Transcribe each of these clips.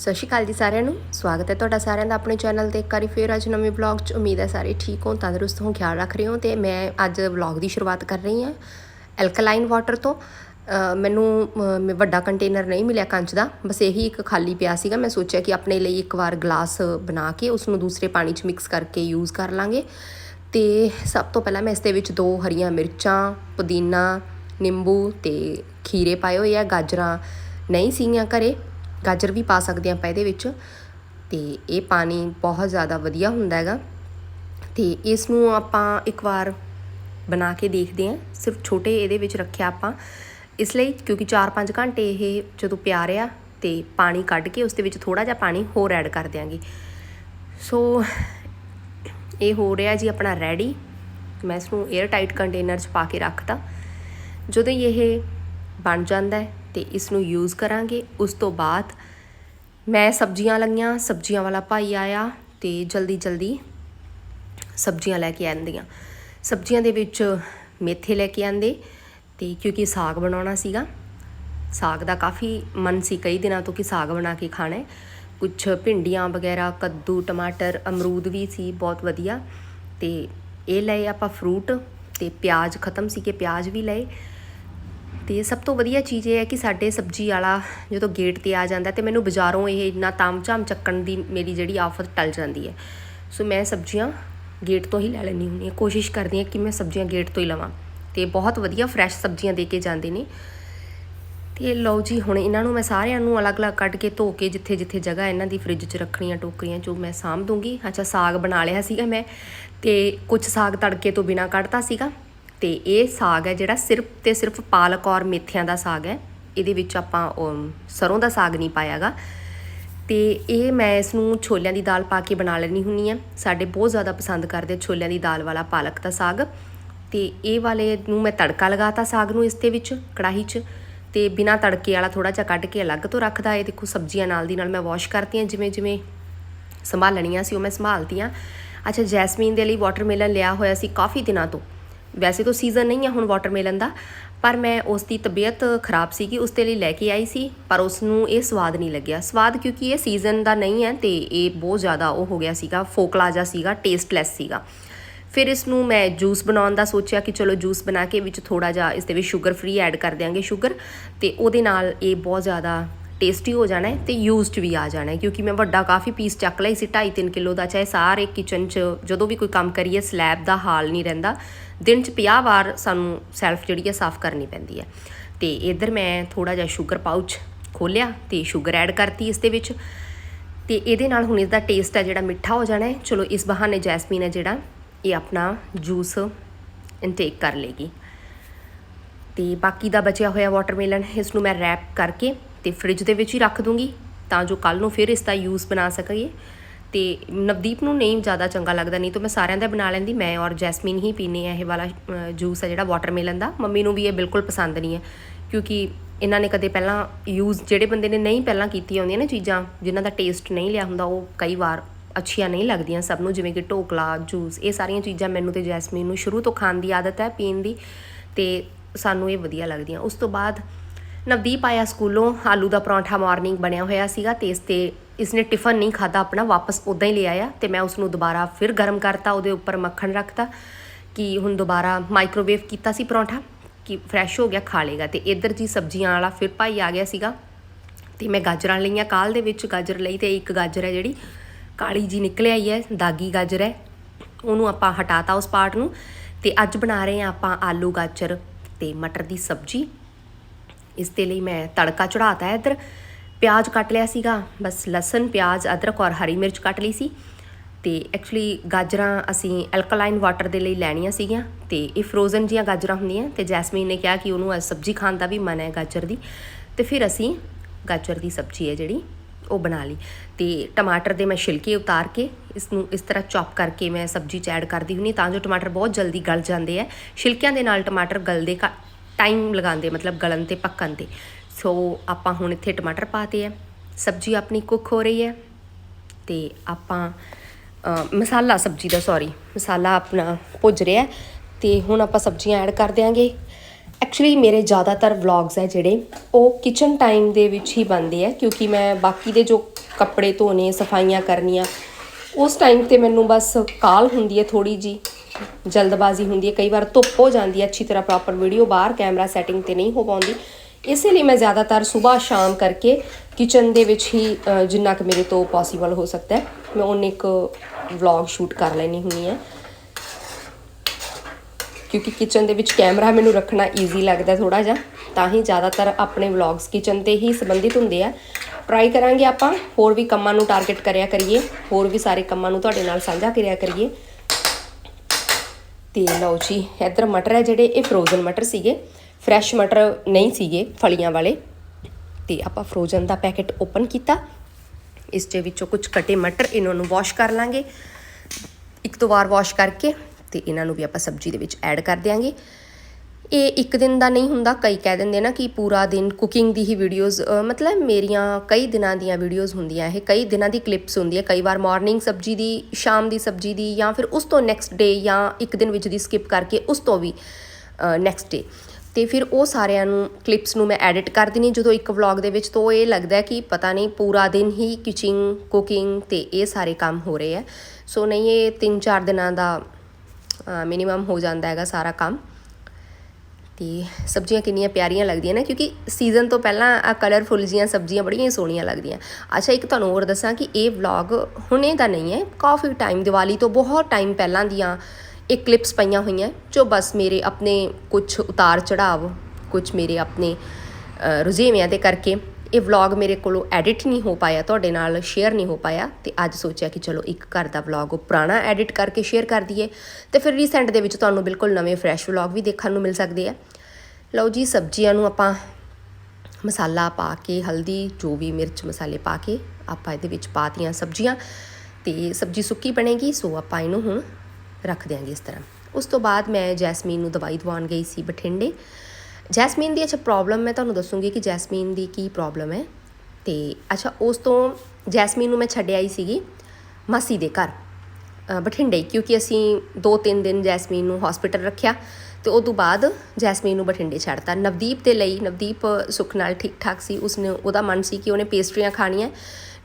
ਸਤਿ ਸ਼੍ਰੀ ਅਕਾਲ ਜੀ ਸਾਰਿਆਂ ਨੂੰ। ਸਵਾਗਤ ਹੈ ਤੁਹਾਡਾ ਸਾਰਿਆਂ ਦਾ ਆਪਣੇ ਚੈਨਲ ਤੇ। ਇੱਕ ਵਾਰੀ ਫੇਰ ਅੱਜ ਨਵੇਂ ਵਲੌਗ 'ਚ ਉਮੀਦ ਹੈ ਸਾਰੇ ਠੀਕ ਹੋ ਤੰਦਰੁਸਤ ਹੋ ਖਿਆਲ ਰੱਖ ਰਹੇ ਹੋ ਤੇ ਮੈਂ ਅੱਜ ਵਲੌਗ ਦੀ ਸ਼ੁਰੂਆਤ ਕਰ ਰਹੀ ਹਾਂ ਐਲਕਲਾਈਨ ਵਾਟਰ ਤੋਂ। ਮੈਨੂੰ ਵੱਡਾ ਕੰਟੇਨਰ ਨਹੀਂ ਮਿਲਿਆ ਕੰਚ ਦਾ। ਬਸ ਇਹੀ ਇੱਕ ਖਾਲੀ ਪਿਆ ਸੀਗਾ। ਮੈਂ ਸੋਚਿਆ ਕਿ ਆਪਣੇ ਲਈ ਇੱਕ ਵਾਰ ਗਲਾਸ ਬਣਾ ਕੇ ਉਸ ਨੂੰ ਦੂਸਰੇ ਪਾਣੀ 'ਚ ਮਿਕਸ ਕਰਕੇ ਯੂਜ਼ ਕਰ ਲਾਂਗੇ। ਤੇ ਸਭ ਤੋਂ ਪਹਿਲਾਂ ਮੈਂ ਇਸ ਦੇ ਵਿੱਚ ਦੋ ਹਰੀਆਂ ਮਿਰਚਾਂ, ਪੁਦੀਨਾ, ਨਿੰਬੂ ਤੇ ਖੀਰੇ ਪਾਏ ਹੋਏ ਆ। ਗਾਜਰਾਂ ਨਹੀਂ ਸੀਗੀਆਂ ਘਰੇ। ਗਾਜਰ ਵੀ ਪਾ ਸਕਦੇ ਆਪਾਂ ਇਹਦੇ ਵਿੱਚ। ਤੇ ਇਹ ਪਾਣੀ ਬਹੁਤ ਜ਼ਿਆਦਾ ਵਧੀਆ ਹੁੰਦਾ ਹੈਗਾ। ਤੇ ਇਸ ਨੂੰ ਆਪਾਂ ਇੱਕ ਵਾਰ ਬਣਾ ਕੇ ਦੇਖਦੇ ਹਾਂ। ਸਿਰਫ ਛੋਟੇ ਇਹਦੇ ਵਿੱਚ ਰੱਖਿਆ ਆਪਾਂ। ਇਸ ਲਈ ਕਿਉਂਕਿ 4-5 ਘੰਟੇ ਇਹ ਜਦੋਂ ਪਿਆ ਰਿਹਾ ਤੇ ਪਾਣੀ ਕੱਢ ਕੇ ਉਸ ਦੇ ਵਿੱਚ ਥੋੜਾ ਜਿਹਾ ਪਾਣੀ ਹੋਰ ਐਡ ਕਰ ਦਿਆਂਗੇ। ਸੋ ਇਹ ਹੋ ਰਿਹਾ ਜੀ ਆਪਣਾ ਰੈਡੀ। ਮੈਂ ਇਸ ਨੂੰ 에ਅਰ ਟਾਈਟ ਕੰਟੇਨਰ 'ਚ ਪਾ ਕੇ ਰੱਖਤਾ। ਜਦੋਂ ਹੀ ਇਹ ਬਣ ਜਾਂਦਾ ਹੈ ਤੇ ਇਸ ਨੂੰ ਯੂਜ਼ ਕਰਾਂਗੇ। ਉਸ ਤੋਂ ਬਾਅਦ ਮੈਂ ਸਬਜ਼ੀਆਂ ਲਈਆਂ। ਸਬਜ਼ੀਆਂ ਵਾਲਾ ਭਾਈ ਆਇਆ ਤੇ ਜਲਦੀ ਜਲਦੀ ਸਬਜ਼ੀਆਂ ਲੈ ਕੇ ਆਂਦੀਆਂ। ਸਬਜ਼ੀਆਂ ਦੇ ਵਿੱਚ ਮੇਥੇ ਲੈ ਕੇ ਆਂਦੇ ਤੇ ਕਿਉਂਕਿ ਸਾਗ ਬਣਾਉਣਾ ਸੀਗਾ, ਸਾਗ ਦਾ ਕਾਫੀ ਮਨ ਸੀ ਕਈ ਦਿਨਾਂ ਤੋਂ ਕਿ ਸਾਗ ਬਣਾ ਕੇ ਖਾਣਾ ਹੈ। ਕੁਝ ਭਿੰਡੀਆਂ ਵਗੈਰਾ, ਕੱਦੂ, ਟਮਾਟਰ, ਅਮਰੂਦ ਵੀ ਸੀ, ਬਹੁਤ ਵਧੀਆ। ਤੇ ਇਹ ਲਏ ਆਪਾਂ ਫਰੂਟ ਤੇ ਪਿਆਜ਼, ਖਤਮ ਸੀ ਕਿ ਪਿਆਜ਼ ਵੀ ਲਏ। ਤੇ ਸਭ ਤੋਂ ਵਧੀਆ ਚੀਜ਼ ਇਹ ਹੈ ਕਿ ਸਾਡੇ ਸਬਜ਼ੀ ਵਾਲਾ ਜਦੋਂ ਗੇਟ ਤੇ ਆ ਜਾਂਦਾ ਤੇ ਮੈਨੂੰ ਬਾਜ਼ਾਰੋਂ ਇਹ ਇੰਨਾ ਤਾਮਝਾਮ ਚੱਕਣ ਦੀ ਮੇਰੀ ਜਿਹੜੀ ਆਫਤ ਟਲ ਜਾਂਦੀ ਹੈ। ਸੋ ਮੈਂ ਸਬਜ਼ੀਆਂ ਗੇਟ ਤੋਂ ਹੀ ਲੈ ਲੈਣੀ ਹੁੰਦੀ ਹਾਂ। ਕੋਸ਼ਿਸ਼ ਕਰਦੀ ਹਾਂ ਕਿ ਮੈਂ ਸਬਜ਼ੀਆਂ ਗੇਟ ਤੋਂ ਹੀ ਲਵਾਂ ਤੇ ਬਹੁਤ ਵਧੀਆ ਫਰੈਸ਼ ਸਬਜ਼ੀਆਂ ਦੇ ਕੇ ਜਾਂਦੇ ਨੇ। ਤੇ ਲਓ ਜੀ, ਹੁਣ ਇਹਨਾਂ ਨੂੰ ਮੈਂ ਸਾਰਿਆਂ ਨੂੰ ਅਲੱਗ-ਅਲੱਗ ਕੱਢ ਕੇ ਧੋ ਕੇ ਜਿੱਥੇ ਜਿੱਥੇ ਜਗ੍ਹਾ ਇਹਨਾਂ ਦੀ ਫ੍ਰਿਜ 'ਚ ਰੱਖਣੀਆਂ, ਟੋਕਰੀਆਂ 'ਚ ਉਹ ਮੈਂ ਸਾਂਭ ਦੂੰਗੀ। ਅੱਛਾ, ਸਾਗ ਬਣਾ ਲਿਆ ਸੀਗਾ ਮੈਂ ਤੇ ਕੁਝ ਸਾਗ ਤੜਕੇ ਤੋਂ ਬਿਨਾ ਕੱਢਤਾ ਸੀਗਾ। ਤੇ ਇਹ ਸਾਗ ਹੈ ਜਿਹੜਾ ਸਿਰਫ ਤੇ ਸਿਰਫ ਪਾਲਕ ਔਰ ਮੇਥਿਆਂ ਦਾ ਸਾਗ ਹੈ। ਇਹਦੇ ਵਿੱਚ ਆਪਾਂ ਉਹ, ਸਰੋਂ ਦਾ ਸਾਗ ਨਹੀਂ ਪਾਇਆਗਾ। ਤੇ ਇਹ ਮੈਂ ਇਸ ਨੂੰ ਛੋਲਿਆਂ ਦੀ ਦਾਲ ਪਾ ਕੇ ਬਣਾ ਲੈਣੀ ਹੁੰਨੀ ਆ ਸਾਡੇ ਬਹੁਤ ਜ਼ਿਆਦਾ ਪਸੰਦ ਕਰਦੇ ਛੋਲਿਆਂ ਦੀ ਦਾਲ ਵਾਲਾ ਪਾਲਕ ਦਾ ਸਾਗ। ਤੇ ਇਹ ਵਾਲੇ ਨੂੰ ਮੈਂ ਤੜਕਾ ਲਗਾਤਾ ਸਾਗ ਨੂੰ ਇਸ ਦੇ ਵਿੱਚ ਕੜਾਹੀ 'ਚ। ਤੇ ਬਿਨਾ ਤੜਕੇ ਵਾਲਾ ਥੋੜਾ ਜਿਹਾ ਕੱਢ ਕੇ ਅਲੱਗ ਤੋਂ ਰੱਖਦਾ। ਇਹ ਦੇਖੋ ਸਬਜ਼ੀਆਂ ਨਾਲ ਦੀ ਨਾਲ ਮੈਂ ਵਾਸ਼ ਕਰਤੀਆਂ ਜਿਵੇਂ ਜਿਵੇਂ ਸੰਭਾਲਣੀਆਂ ਸੀ ਉਹ ਮੈਂ ਸੰਭਾਲਤੀਆਂ। ਅੱਛਾ ਜੈਸਮੀਨ ਦੇ ਲਈ ਵਾਟਰਮੈਲਨ ਲਿਆ ਹੋਇਆ ਸੀ ਕਾਫੀ ਦਿਨਾਂ ਤੋਂ। ਵੈਸੇ ਤਾਂ ਸੀਜ਼ਨ ਨਹੀਂ ਹੈ ਹੁਣ ਵਾਟਰਮੈਲਨ ਦਾ, ਪਰ ਮੈਂ ਉਸ ਦੀ ਤਬੀਅਤ ਖਰਾਬ ਸੀਗੀ ਉਸ ਦੇ ਲਈ ਲੈ ਕੇ ਆਈ ਸੀ, ਪਰ ਉਸ ਨੂੰ ਇਹ ਸਵਾਦ ਨਹੀਂ ਲੱਗਿਆ। ਸਵਾਦ ਕਿਉਂਕਿ ਇਹ ਸੀਜ਼ਨ ਦਾ ਨਹੀਂ ਹੈ ਤੇ ਇਹ ਬਹੁਤ ਜ਼ਿਆਦਾ ਉਹ ਹੋ ਗਿਆ ਸੀਗਾ, ਫੋਕਲਾ ਜਿਹਾ ਸੀਗਾ ਟੇਸਟਲੈਸ ਸੀਗਾ। ਫਿਰ ਇਸ ਨੂੰ ਮੈਂ ਜੂਸ ਬਣਾਉਣ ਦਾ ਸੋਚਿਆ ਕਿ ਚਲੋ ਜੂਸ ਬਣਾ ਕੇ ਵਿੱਚ ਥੋੜਾ ਜਿਹਾ ਇਸ ਦੇ ਵਿੱਚ ਸ਼ੂਗਰ ਫ੍ਰੀ ਐਡ ਕਰ ਦਿਆਂਗੇ ਸ਼ੂਗਰ ਤੇ ਉਹਦੇ ਨਾਲ ਇਹ ਬਹੁਤ ਜ਼ਿਆਦਾ ਟੇਸਟੀ ਹੋ ਜਾਣਾ ਹੈ ਤੇ ਯੂਜ਼ਡ ਵੀ ਆ ਜਾਣਾ ਹੈ, ਕਿਉਂਕਿ ਮੈਂ ਵੱਡਾ ਕਾਫੀ ਪੀਸ ਚੱਕ ਲਈ ਸੀ 2.5-3 ਕਿਲੋ ਦਾ, ਚਾਹੇ ਸਾਰੇ ਕਿਚਨ 'ਚ ਜਦੋਂ ਵੀ ਕੋਈ ਕੰਮ ਕਰੀਏ ਸਲੈਬ ਦਾ ਹਾਲ ਨਹੀਂ ਰਹਿੰਦਾ। ਦਿਨ 'ਚ 50 ਵਾਰ ਸਾਨੂੰ ਸੈਲਫ ਜਿਹੜੀ ਹੈ ਸਾਫ਼ ਕਰਨੀ ਪੈਂਦੀ ਹੈ ਤੇ ਇਧਰ ਮੈਂ ਥੋੜਾ ਜਿਹਾ ਸ਼ੂਗਰ ਪਾਊਚ ਖੋਲਿਆ ਤੇ ਸ਼ੂਗਰ ਐਡ ਕਰਤੀ ਇਸ ਦੇ ਵਿੱਚ। ਤੇ ਇਹਦੇ ਨਾਲ ਹੁਣ ਇਸਦਾ ਟੇਸਟ ਹੈ ਜਿਹੜਾ ਮਿੱਠਾ ਹੋ ਜਾਣਾ ਹੈ। ਚਲੋ ਇਸ ਬਹਾਨੇ ਜੈਸਮੀਨ ਹੈ ਜਿਹੜਾ, ਇਹ ਆਪਣਾ ਜੂਸ ਇਨਟੇਕ ਕਰ ਲੇਗੀ ਤੇ ਬਾਕੀ ਦਾ ਬਚਿਆ ਹੋਇਆ ਵਾਟਰਮੈਲਨ ਇਸ ਨੂੰ ਮੈਂ ਰੈਪ ਕਰਕੇ ਤੇ ਫ੍ਰਿਜ ਦੇ ਵਿੱਚ ਹੀ ਰੱਖ ਦੂੰਗੀ ਤਾਂ ਜੋ ਕੱਲ ਨੂੰ ਫਿਰ ਇਸ ਦਾ ਯੂਜ਼ ਬਣਾ ਸਕੀਏ। ਤੇ ਨਵਦੀਪ ਨੂੰ ਨਹੀਂ ਜ਼ਿਆਦਾ ਚੰਗਾ ਲੱਗਦਾ, ਨਹੀਂ ਤਾਂ ਮੈਂ ਸਾਰਿਆਂ ਦਾ ਬਣਾ ਲੈਂਦੀ, ਮੈਂ ਔਰ ਜੈਸਮੀਨ ਹੀ ਪੀਨੇ ਆ ਇਹ ਵਾਲਾ ਜੂਸ ਹੈ ਜਿਹੜਾ ਵਾਟਰਮੈਲਨ ਦਾ। ਮੰਮੀ ਨੂੰ ਵੀ ਇਹ ਬਿਲਕੁਲ ਪਸੰਦ ਨਹੀਂ ਹੈ, ਕਿਉਂਕਿ ਇਹਨਾਂ ਨੇ ਕਦੇ ਪਹਿਲਾਂ ਯੂਜ਼ ਜਿਹੜੇ ਬੰਦੇ ਨੇ ਨਹੀਂ ਪਹਿਲਾਂ ਕੀਤੀਆਂ ਹੁੰਦੀਆਂ ਨਾ ਚੀਜ਼ਾਂ, ਜਿਨ੍ਹਾਂ ਦਾ ਟੇਸਟ ਨਹੀਂ ਲਿਆ ਹੁੰਦਾ, ਉਹ ਕਈ ਵਾਰ ਅੱਛੀਆਂ ਨਹੀਂ ਲੱਗਦੀਆਂ ਸਭ ਨੂੰ, ਜਿਵੇਂ ਕਿ ਢੋਕਲਾ ਜੂਸ ਇਹ ਸਾਰੀਆਂ ਚੀਜ਼ਾਂ ਮੈਨੂੰ ਤੇ ਜੈਸਮੀਨ ਨੂੰ ਸ਼ੁਰੂ ਤੋਂ ਖਾਣ ਦੀ ਆਦਤ ਹੈ ਪੀਣ ਦੀ, ਤੇ ਸਾਨੂੰ ਇਹ ਵਧੀਆ ਲੱਗਦੀਆਂ। ਉਸ ਤੋਂ ਬਾਅਦ ਨਵਦੀਪ ਆਇਆ ਸਕੂਲੋਂ, ਆਲੂ ਦਾ ਪਰੌਂਠਾ ਮਾਰਨਿੰਗ ਬਣਿਆ ਹੋਇਆ ਸੀਗਾ, ਤੇ ਇਸ ਤੇ ਇਸਨੇ ਟਿਫਨ ਨਹੀਂ ਖਾਦਾ ਆਪਣਾ ਵਾਪਸ ਉਦਾਂ ਹੀ ਲੈ ਆਇਆ ਤੇ ਮੈਂ ਉਸ ਨੂੰ ਦੁਬਾਰਾ ਫਿਰ ਗਰਮ ਕਰਤਾ, ਉਹਦੇ ਉੱਪਰ ਮੱਖਣ ਰੱਖਤਾ ਕਿ ਹੁਣ ਦੁਬਾਰਾ ਮਾਈਕ੍ਰੋਵੇਵ ਕੀਤਾ ਸੀ ਪਰੌਂਠਾ ਕਿ ਫਰੈਸ਼ ਹੋ ਗਿਆ, ਖਾ ਲੇਗਾ ਤੇ ਇੱਧਰ ਜੀ ਸਬਜ਼ੀਆਂ ਵਾਲਾ ਫਿਰ ਭਾਈ ਆ ਗਿਆ ਸੀਗਾ ਤੇ ਮੈਂ ਗਾਜਰਾਂ ਲਈਆਂ ਕਾਲ ਦੇ ਵਿੱਚ, ਗਾਜਰ ਲਈ ਤੇ ਇੱਕ ਗਾਜਰ ਹੈ ਜਿਹੜੀ ਕਾਲੀ ਜੀ ਨਿਕਲ ਆਈ ਹੈ, ਦਾਗੀ ਗਾਜਰ ਹੈ, ਉਹਨੂੰ ਆਪਾਂ ਹਟਾਤਾ ਉਸ ਪਾਰਟ ਨੂੰ ਤੇ ਅੱਜ ਬਣਾ ਰਹੇ ਹਾਂ ਆਪਾਂ ਆਲੂ ਗਾਜਰ ਤੇ ਮਟਰ ਦੀ ਸਬਜ਼ੀ। ਇਸ ਦੇ ਲਈ ਮੈਂ ਤੜਕਾ ਚੜਾਤਾ ਹੈ ਇੱਧਰ ਪਿਆਜ਼ ਕੱਟ ਲਿਆ ਸੀਗਾ, ਬਸ ਲਸਣ, ਪਿਆਜ਼, ਅਦਰਕ ਔਰ ਹਰੀ ਮਿਰਚ ਕੱਟ ਲਈ ਸੀ। ਤੇ ਐਕਚੁਅਲੀ ਗਾਜਰਾਂ ਅਸੀਂ ਐਲਕਲਾਈਨ ਵਾਟਰ ਦੇ ਲਈ ਲੈਣੀਆਂ ਸੀਗੀਆਂ ਤੇ ਇਹ ਫਰੋਜ਼ਨ ਜੀਆਂ ਗਾਜਰਾਂ ਹੁੰਦੀਆਂ ਤੇ ਜੈਸਮੀਨ ਨੇ ਕਿਹਾ ਕਿ ਉਹਨੂੰ ਅੱਜ ਸਬਜ਼ੀ ਖਾਣ ਦਾ ਵੀ ਮਨ ਹੈ ਗਾਜਰ ਦੀ। ਤੇ ਫਿਰ ਅਸੀਂ ਗਾਜਰ ਦੀ ਸਬਜ਼ੀ ਹੈ ਜਿਹੜੀ, ਉਹ ਬਣਾ ਲਈ। ਤੇ ਟਮਾਟਰ ਦੇ ਮੈਂ ਛਿਲਕੇ ਉਤਾਰ ਕੇ ਇਸ ਨੂੰ ਇਸ ਤਰ੍ਹਾਂ ਚੌਪ ਕਰਕੇ ਮੈਂ ਸਬਜ਼ੀ 'ਚ ਐਡ ਕਰਦੀ ਹੁੰਨੀ ਤਾਂ ਜੋ ਟਮਾਟਰ ਬਹੁਤ ਜਲਦੀ ਗਲ ਜਾਂਦੇ ਆ ਛਿਲਕਿਆਂ ਦੇ ਨਾਲ ਟਮਾਟਰ ਗਲਦੇ ਟਾਈਮ ਲਗਾਉਂਦੇ, ਮਤਲਬ ਗਲਣ ਤੇ ਪੱਕਣ ਤੇ। ਸੋ ਆਪਾਂ ਹੁਣ ਇੱਥੇ ਟਮਾਟਰ ਪਾਤੇ ਆ, ਸਬਜ਼ੀ ਆਪਣੀ ਕੁੱਕ ਹੋ ਰਹੀ ਹੈ ਤੇ ਆਪਾਂ ਮਸਾਲਾ ਸਬਜ਼ੀ ਦਾ ਸੌਰੀ ਮਸਾਲਾ ਆਪਣਾ ਭੁੱਜ ਰਿਹਾ ਹੈ ਤੇ ਹੁਣ ਆਪਾਂ ਸਬਜ਼ੀਆਂ ਐਡ ਕਰ ਦਿਆਂਗੇ। ਐਕਚੁਅਲੀ ਮੇਰੇ ਜ਼ਿਆਦਾਤਰ ਵਲੌਗਸ ਹੈ ਜਿਹੜੇ, ਉਹ ਕਿਚਨ ਟਾਈਮ ਦੇ ਵਿੱਚ ਹੀ ਬਣਦੇ ਆ, ਕਿਉਂਕਿ ਮੈਂ ਬਾਕੀ ਦੇ ਜੋ ਕੱਪੜੇ ਧੋਣੇ, ਸਫਾਈਆਂ ਕਰਨੀਆਂ, ਉਸ ਟਾਈਮ ਤੇ ਮੈਨੂੰ ਬਸ ਕਾਲ ਹੁੰਦੀ ਹੈ ਥੋੜੀ ਜੀ ਜਲਦਬਾਜ਼ੀ ਹੁੰਦੀ ਹੈ, ਕਈ ਵਾਰ ਧੁੱਪ ਹੋ ਜਾਂਦੀ ਹੈ, ਅੱਛੀ ਤਰ੍ਹਾਂ ਪ੍ਰੋਪਰ ਵੀਡੀਓ ਬਾਹਰ ਕੈਮਰਾ ਸੈਟਿੰਗ ਤੇ ਨਹੀਂ ਹੋ ਪਾਉਂਦੀ। ਇਸੇ ਲਈ ਮੈਂ ਜ਼ਿਆਦਾਤਰ ਸਵੇਰ ਸ਼ਾਮ ਕਰਕੇ ਕਿਚਨ ਦੇ ਵਿੱਚ ਹੀ ਜਿੰਨਾ ਕਿ ਮੇਰੇ ਤੋਂ ਪੋਸੀਬਲ ਹੋ ਸਕਦਾ ਹੈ, ਮੈਂ ਉਹਨੇ ਇੱਕ ਵਲੌਗ ਸ਼ੂਟ ਕਰ ਲੈਣੀ ਹੁੰਦੀ ਹੈ। ਕਿਉਂਕਿ ਕਿਚਨ ਦੇ ਵਿੱਚ ਕੈਮਰਾ ਮੈਨੂੰ ਰੱਖਣਾ ਈਜ਼ੀ ਲੱਗਦਾ ਥੋੜਾ ਜਿਹਾ, ਤਾਂ ਹੀ ਜ਼ਿਆਦਾਤਰ ਆਪਣੇ ਵਲੌਗਸ ਕਿਚਨ ਤੇ ਹੀ ਸੰਬੰਧਿਤ ਹੁੰਦੇ ਆ। ਟਰਾਈ ਕਰਾਂਗੇ ਆਪਾਂ, ਹੋਰ ਵੀ ਕੰਮਾਂ ਨੂੰ ਟਾਰਗੇਟ ਕਰਿਆ ਕਰੀਏ, ਹੋਰ ਵੀ ਸਾਰੇ ਕੰਮਾਂ ਨੂੰ ਤੁਹਾਡੇ ਨਾਲ ਸਾਂਝਾ ਕਰਿਆ ਕਰੀਏ। ਤੇ ਲਓ ਜੀ, ਇੱਧਰ ਮਟਰ ਹੈ ਜਿਹੜੇ, ਇਹ ਫਰੋਜ਼ਨ ਮਟਰ ਸੀਗੇ। ਫਰੈਸ਼ ਮਟਰ ਨਹੀਂ ਸੀਗੇ ਫਲੀਆਂ ਵਾਲੇ। ਤੇ ਆਪਾਂ ਫਰੋਜ਼ਨ ਦਾ ਪੈਕੇਟ ਓਪਨ ਕੀਤਾ। ਇਸ ਦੇ ਵਿੱਚੋਂ ਕੁਝ ਕਟੇ ਮਟਰ, ਇਹਨਾਂ ਨੂੰ ਵਾਸ਼ ਕਰ ਲਾਂਗੇ। ਇੱਕ ਦੋ ਵਾਰ ਵਾਸ਼ ਕਰਕੇ ਤੇ ਇਹਨਾਂ ਨੂੰ ਵੀ ਆਪਾਂ ਸਬਜ਼ੀ ਦੇ ਵਿੱਚ ਐਡ ਕਰ ਦਿਆਂਗੇ। ਇਹ ਇੱਕ ਦਿਨ ਦਾ ਨਹੀਂ ਹੁੰਦਾ, ਕਈ ਕਹਿ ਦਿੰਦੇ ਨਾ ਕਿ ਪੂਰਾ ਦਿਨ ਕੁਕਿੰਗ ਦੀ ਹੀ ਵੀਡੀਓਜ਼ ਮਤਲਬ ਮੇਰੀਆਂ ਕਈ ਦਿਨਾਂ ਦੀਆਂ ਵੀਡੀਓਜ਼ ਹੁੰਦੀਆਂ, ਇਹ ਕਈ ਦਿਨਾਂ ਦੀ ਕਲਿੱਪਸ ਹੁੰਦੀ ਹੈ ਕਈ ਵਾਰ ਮਾਰਨਿੰਗ ਸਬਜ਼ੀ ਦੀ, ਸ਼ਾਮ ਦੀ ਸਬਜ਼ੀ ਦੀ ਜਾਂ ਫਿਰ ਉਸ ਤੋਂ ਨੈਕਸਟ ਡੇ ਜਾਂ ਇੱਕ ਦਿਨ ਵਿੱਚ ਦੀ ਸਕਿਪ ਕਰਕੇ ਉਸ ਤੋਂ ਵੀ ਨੈਕਸਟ ਡੇ ਤੇ ਫਿਰ ਉਹ ਸਾਰਿਆਂ ਨੂੰ ਕਲਿੱਪਸ ਨੂੰ ਮੈਂ ਐਡਿਟ ਕਰ ਦਿੰਨੀ ਜਦੋਂ ਇੱਕ ਵਲੌਗ ਦੇ ਵਿੱਚ ਤੋਂ ਇਹ ਲੱਗਦਾ ਕਿ ਪਤਾ ਨਹੀਂ ਪੂਰਾ ਦਿਨ ਹੀ ਕਿਚਿੰਗ ਕੁਕਿੰਗ ਤੇ ਇਹ ਸਾਰੇ ਕੰਮ ਹੋ ਰਹੇ ਆ ਸੋ ਨਹੀਂ, ਇਹ 3-4 ਦਿਨਾਂ ਦਾ ਮਿਨੀਮਮ ਹੋ ਜਾਂਦਾ ਹੈਗਾ ਸਾਰਾ ਕੰਮ। ਤੇ ਸਬਜ਼ੀਆਂ ਕਿੰਨੀਆਂ ਪਿਆਰੀਆਂ ਲੱਗਦੀਆਂ ਨੇ, ਕਿਉਂਕਿ ਸੀਜ਼ਨ ਤੋਂ ਪਹਿਲਾਂ ਆ ਕਲਰਫੁਲ ਜੀਆਂ ਸਬਜ਼ੀਆਂ ਬੜੀਆਂ ਸੋਹਣੀਆਂ ਲੱਗਦੀਆਂ। ਅੱਛਾ, ਇੱਕ ਤੁਹਾਨੂੰ ਹੋਰ ਦੱਸਾਂ ਕਿ ਇਹ ਵਲੌਗ ਹੁਣੇ ਦਾ ਨਹੀਂ ਹੈ। ਕਾਫੀ ਟਾਈਮ ਦੀਵਾਲੀ ਤੋਂ ਬਹੁਤ ਟਾਈਮ ਪਹਿਲਾਂ ਦੀਆਂ ਇਹ ਕਲਿੱਪਸ ਪਈਆਂ ਹੋਈਆਂ, ਜੋ ਬਸ ਮੇਰੇ ਆਪਣੇ ਕੁਝ ਉਤਾਰ ਚੜਾਵ ਕੁਝ ਮੇਰੇ ਆਪਣੇ ਰੁਝੇਵਿਆਂ ਦੇ ਕਰਕੇ ਇਹ ਵਲੌਗ ਮੇਰੇ ਕੋਲੋਂ ਐਡਿਟ ਨਹੀਂ ਹੋ ਪਾਇਆ, ਤੁਹਾਡੇ ਨਾਲ ਸ਼ੇਅਰ ਨਹੀਂ ਹੋ ਪਾਇਆ ਤੇ ਅੱਜ ਸੋਚਿਆ ਕਿ ਚਲੋ ਇੱਕ ਘਰ ਦਾ ਵਲੌਗ ਪੁਰਾਣਾ ਐਡਿਟ ਕਰਕੇ ਸ਼ੇਅਰ ਕਰ ਦਈਏ ਤੇ ਫਿਰ ਰੀਸੈਂਟ ਦੇ ਵਿੱਚ ਤੁਹਾਨੂੰ ਬਿਲਕੁਲ ਨਵੇਂ ਫਰੈਸ਼ ਵਲੌਗ ਵੀ ਦੇਖਣ ਨੂੰ ਮਿਲ ਸਕਦੇ ਆ। ਲਓ ਜੀ, ਸਬਜ਼ੀਆਂ ਨੂੰ ਆਪਾਂ ਮਸਾਲਾ ਪਾ ਕੇ, ਹਲਦੀ, ਜੋ ਵੀ ਮਿਰਚ ਮਸਾਲੇ ਪਾ ਕੇ ਆਪਾਂ ਇਹਦੇ ਵਿੱਚ ਪਾਤੀਆਂ ਸਬਜ਼ੀਆਂ ਤੇ ਸਬਜ਼ੀ ਸੁੱਕੀ ਬਣੇਗੀ, ਸੋ ਆਪਾਂ ਇਹਨੂੰ ਹੁਣ ਰੱਖ ਦਿਆਂਗੇ ਇਸ ਤਰ੍ਹਾਂ। ਉਸ ਤੋਂ ਬਾਅਦ ਮੈਂ ਜੈਸਮੀਨ ਨੂੰ ਦਵਾਈ ਦਵਾਉਣ ਗਈ ਸੀ ਬਠਿੰਡੇ। ਜੈਸਮੀਨ ਦੀ ਅੱਛਾ ਪ੍ਰੋਬਲਮ ਮੈਂ ਤੁਹਾਨੂੰ ਦੱਸੂਗੀ ਕਿ ਜੈਸਮੀਨ ਦੀ ਕੀ ਪ੍ਰੋਬਲਮ ਹੈ। ਤੇ ਅੱਛਾ, ਉਸ ਤੋਂ ਜੈਸਮੀਨ ਨੂੰ ਮੈਂ ਛੱਡ ਆਈ ਸੀਗੀ ਮਾਸੀ ਦੇ ਘਰ ਬਠਿੰਡੇ, ਕਿਉਂਕਿ ਅਸੀਂ 2-3 ਦਿਨ ਜੈਸਮੀਨ ਨੂੰ ਹਸਪੀਟਲ ਰੱਖਿਆ ਤੇ ਉਸ ਤੋਂ ਬਾਅਦ ਜੈਸਮੀਨ ਨੂੰ ਬਠਿੰਡੇ ਛੱਡਤਾ। ਨਵਦੀਪ ਦੇ ਲਈ, ਨਵਦੀਪ ਸੁੱਖ ਨਾਲ ਠੀਕ ਠਾਕ ਸੀ, ਉਸਨੇ ਉਹਦਾ ਮਨ ਸੀ ਕਿ ਉਹਨੇ ਪੇਸਟਰੀਆਂ ਖਾਣੀਆਂ।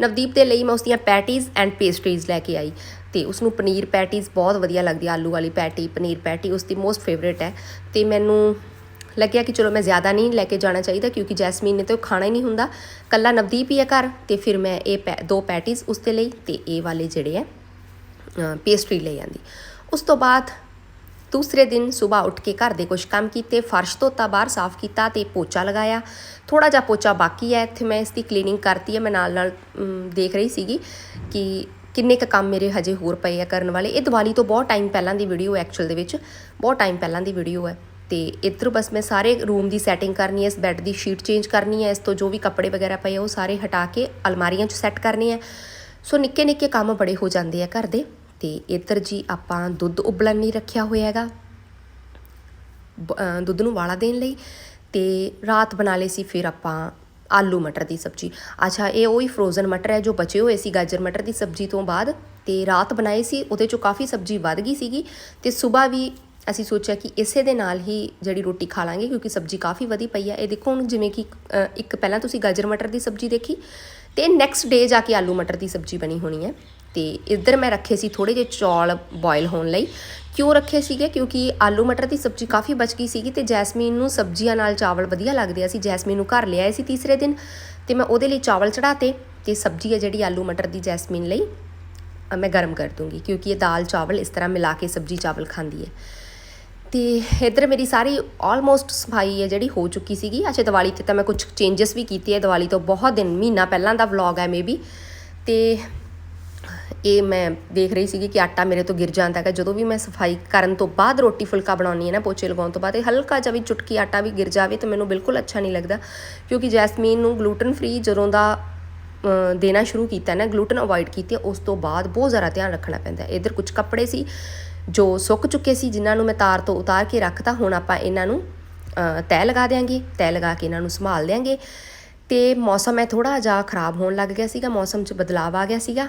ਨਵਦੀਪ ਦੇ ਲਈ ਮੈਂ ਉਸ ਦੀਆਂ ਪੈਟੀਜ਼ ਐਂਡ ਪੇਸਟਰੀਜ਼ ਲੈ ਕੇ ਆਈ। ਤੇ ਉਸ ਨੂੰ ਪਨੀਰ ਪੈਟੀਜ਼ ਬਹੁਤ ਵਧੀਆ ਲੱਗਦੀ ਆਲੂ ਵਾਲੀ ਪੈਟੀ, ਪਨੀਰ ਪੈਟੀ ਉਸ ਦੀ ਮੋਸਟ ਫੇਵਰੇਟ ਹੈ। ਤੇ ਮੈਨੂੰ ਲੱਗਿਆ ਕਿ ਚਲੋ ਮੈਂ ਜ਼ਿਆਦਾ ਨਹੀਂ ਲੈ ਕੇ ਜਾਣਾ ਚਾਹੀਦਾ ਕਿਉਂਕਿ ਜੈਸਮੀਨ ਨੇ ਤਾਂ ਉਹ ਖਾਣਾ ਹੀ ਨਹੀਂ ਹੁੰਦਾ। ਕੱਲਾ ਨਵਦੀਪ ਹੀ ਹੈ ਘਰ ਤੇ ਫਿਰ ਮੈਂ ਇਹ ਪੈ- ਦੋ ਪੈਟੀਜ਼ ਉਸ ਦੇ ਲਈ ਤੇ ਇਹ ਵਾਲੇ ਜਿਹੜੇ ਹੈ ਪੇਸਟਰੀ ਲਈ ਆਂਦੀ। ਉਸ ਤੋਂ ਬਾਅਦ ਦੂਸਰੇ ਦਿਨ ਸਵੇਰ ਉੱਠ ਕੇ ਘਰ ਦੇ ਕੁਝ ਕੰਮ ਕੀਤੇ, ਫਰਸ਼ ਧੋਤਾ, ਬਾਹਰ ਸਾਫ਼ ਕੀਤਾ ਤੇ ਪੋਚਾ ਲਗਾਇਆ। ਥੋੜਾ ਜਿਹਾ ਪੋਚਾ ਬਾਕੀ ਹੈ, ਇੱਥੇ ਮੈਂ ਇਸ ਦੀ ਕਲੀਨਿੰਗ ਕਰਤੀ ਹੈ, ਮੈਂ ਨਾਲ ਨਾਲ ਦੇਖ ਰਹੀ ਸੀਗੀ ਕਿ ਕਿੰਨੇ ਕੁ ਕੰਮ ਮੇਰੇ ਹਜੇ ਹੋਰ ਪਏ ਆ ਕਰਨ ਵਾਲੇ। ਇਹ ਦੀਵਾਲੀ ਤੋਂ ਬਹੁਤ ਟਾਈਮ ਪਹਿਲਾਂ ਦੀ ਵੀਡੀਓ ਐਕਚੁਅਲ ਦੇ ਵਿੱਚ। ਬਹੁਤ ਟਾਈਮ ਪਹਿਲਾਂ ਦੀ ਵੀਡੀਓ ਹੈ। ਤੇ ਇੱਧਰ ਬਸ ਮੈਂ ਸਾਰੇ ਰੂਮ ਦੀ ਸੈਟਿੰਗ ਕਰਨੀ ਹੈ, ਇਸ ਬੈੱਡ ਦੀ ਸ਼ੀਟ ਚੇਂਜ ਕਰਨੀ ਹੈ, ਇਸ ਤੋਂ ਜੋ ਵੀ ਕੱਪੜੇ ਵਗੈਰਾ ਪਏ ਉਹ ਸਾਰੇ ਹਟਾ ਕੇ ਅਲਮਾਰੀਆਂ 'ਚ ਸੈੱਟ ਕਰਨੇ ਹੈ ਸੋ ਨਿੱਕੇ ਨਿੱਕੇ ਕੰਮ ਬੜੇ ਹੋ ਜਾਂਦੇ ਆ ਘਰ ਦੇ। ਤੇ ਇੱਧਰ ਜੀ ਆਪਾਂ ਦੁੱਧ ਉਬਲਣ ਨਹੀਂ ਰੱਖਿਆ ਹੋਇਆ ਹੈਗਾ। ਦੁੱਧ ਨੂੰ ਵਾਲਾ ਦੇਣ ਲਈ। ਤੇ ਰਾਤ ਬਣਾ ਲਈ ਸੀ, ਫਿਰ ਆਪਾਂ ਆਲੂ ਮਟਰ ਦੀ ਸਬਜ਼ੀ। ਅੱਛਾ, ਇਹ ਉਹੀ ਫਰੋਜ਼ਨ ਮਟਰ ਹੈ ਜੋ ਬਚੇ ਹੋਏ ਸੀ ਗਾਜਰ ਮਟਰ ਦੀ ਸਬਜ਼ੀ ਤੋਂ ਬਾਅਦ ਤੇ ਰਾਤ ਬਣਾਏ ਸੀ, ਉਹਦੇ ਚੋਂ ਕਾਫੀ ਸਬਜ਼ੀ ਵੱਧ ਗਈ ਸੀਗੀ ਤੇ ਸਵੇਰ ਵੀ ਅਸੀਂ ਸੋਚਿਆ ਕਿ ਇਸੇ ਦੇ ਨਾਲ ਹੀ ਜਿਹੜੀ ਰੋਟੀ ਖਾ ਲਾਂਗੇ ਕਿਉਂਕਿ ਸਬਜ਼ੀ ਕਾਫੀ ਵਧੀ ਪਈ ਹੈ। ਇਹ ਦੇਖੋ ਹੁਣ ਜਿਵੇਂ ਕਿ ਇੱਕ ਪਹਿਲਾਂ ਤੁਸੀਂ ਗਾਜਰ ਮਟਰ ਦੀ ਸਬਜ਼ੀ ਦੇਖੀ ਤੇ ਨੈਕਸਟ ਡੇ ਜਾ ਕੇ ਆਲੂ ਮਟਰ ਦੀ ਸਬਜ਼ੀ ਬਣੀ ਹੋਣੀ ਹੈ ਤੇ ਇੱਧਰ ਮੈਂ ਰੱਖੇ ਸੀ ਥੋੜੇ ਜਿਹੇ ਚੌਲ ਬੋਇਲ ਹੋਣ ਲਈ। ਕਿਉਂ ਰੱਖੇ ਸੀਗੇ? ਕਿਉਂਕਿ ਆਲੂ ਮਟਰ ਦੀ ਸਬਜ਼ੀ ਕਾਫੀ ਬਚ ਗਈ ਸੀਗੀ ਤੇ ਜੈਸਮੀਨ ਨੂੰ ਸਬਜ਼ੀਆਂ ਨਾਲ ਚਾਵਲ ਵਧੀਆ ਲੱਗਦੇ ਆ। ਸੀ ਜੈਸਮੀਨ ਨੂੰ ਘਰ ਲਿਆਏ ਸੀ ਤੀਸਰੇ ਦਿਨ ਤੇ ਮੈਂ ਉਹਦੇ ਲਈ ਚਾਵਲ ਚੜਾਤੇ ਤੇ ਸਬਜ਼ੀ ਹੈ ਜਿਹੜੀ ਆਲੂ ਮਟਰ ਦੀ ਜੈਸਮੀਨ ਲਈ ਮੈਂ ਗਰਮ ਕਰ ਦੂੰਗੀ ਕਿਉਂਕਿ ਇਹ ਦਾਲ, ਚਾਵਲ ਇਸ ਤਰ੍ਹਾਂ ਮਿਲਾ ਕੇ ਸਬਜ਼ੀ ਚਾਵਲ ਖਾਂਦੀ ਹੈ। ਤੇ ਇੱਧਰ ਮੇਰੀ ਸਾਰੀ ਆਲਮੋਸਟ ਸਫ਼ਾਈ ਹੈ ਜਿਹੜੀ ਹੋ ਚੁੱਕੀ ਸੀਗੀ। ਅੱਛਾ, ਦੀਵਾਲੀ ਤੇ ਤਾਂ ਮੈਂ ਕੁਝ ਚੇਂਜਸ ਵੀ ਕੀਤੇ ਹੈ ਦੀਵਾਲੀ ਤੋਂ ਬਹੁਤ ਦਿਨ, ਮਹੀਨਾ ਪਹਿਲਾਂ ਦਾ ਵਲੌਗ ਹੈ ਮੇਬੀ ਤੇ ਇਹ ਮੈਂ ਦੇਖ ਰਹੀ ਸੀਗੀ ਕਿ ਆਟਾ ਮੇਰੇ ਤੋਂ ਗਿਰ ਜਾਂਦਾ ਹੈਗਾ। ਜਦੋਂ ਵੀ ਮੈਂ ਸਫ਼ਾਈ ਕਰਨ ਤੋਂ ਬਾਅਦ ਰੋਟੀ ਫੁਲਕਾ ਬਣਾਉਣੀ ਹੈ ਨਾ ਪੋਚੇ ਲਗਾਉਣ ਤੋਂ ਬਾਅਦ ਇਹ ਹਲਕਾ ਜਿਹਾ ਵੀ ਚੁਟਕੀ ਆਟਾ ਵੀ ਗਿਰ ਜਾਵੇ ਤਾਂ ਮੈਨੂੰ ਬਿਲਕੁਲ ਅੱਛਾ ਨਹੀਂ ਲੱਗਦਾ। ਕਿਉਂਕਿ ਜੈਸਮੀਨ ਨੂੰ ਗਲੂਟਨ ਫ੍ਰੀ ਜਦੋਂ ਦਾ ਦੇਣਾ ਸ਼ੁਰੂ ਕੀਤਾ ਨਾ ਗਲੂਟਨ ਅਵੋਇਡ ਕੀਤੀ ਉਸ ਤੋਂ ਬਾਅਦ ਬਹੁਤ ਜ਼ਿਆਦਾ ਧਿਆਨ ਰੱਖਣਾ ਪੈਂਦਾ ਹੈ। ਇੱਧਰ ਕੁਝ ਕੱਪੜੇ ਸੀ ਜੋ ਸੁੱਕ ਚੁੱਕੇ ਸੀ ਜਿਨ੍ਹਾਂ ਨੂੰ ਮੈਂ ਤਾਰ ਤੋਂ ਉਤਾਰ ਕੇ ਰੱਖਤਾ ਹੁਣ ਆਪਾਂ ਇਹਨਾਂ ਨੂੰ ਅ, ਤੈਅ ਲਗਾ ਦਿਆਂਗੇ। ਤੈਅ ਲਗਾ ਕੇ ਇਹਨਾਂ ਨੂੰ ਸੰਭਾਲ ਦਿਆਂਗੇ। ਤੇ ਮੌਸਮ ਹੈ ਥੋੜਾ ਜਿਹਾ ਖਰਾਬ ਹੋਣ ਲੱਗ ਗਿਆ ਸੀਗਾ ਮੌਸਮ 'ਚ ਬਦਲਾਅ ਆ ਗਿਆ ਸੀਗਾ।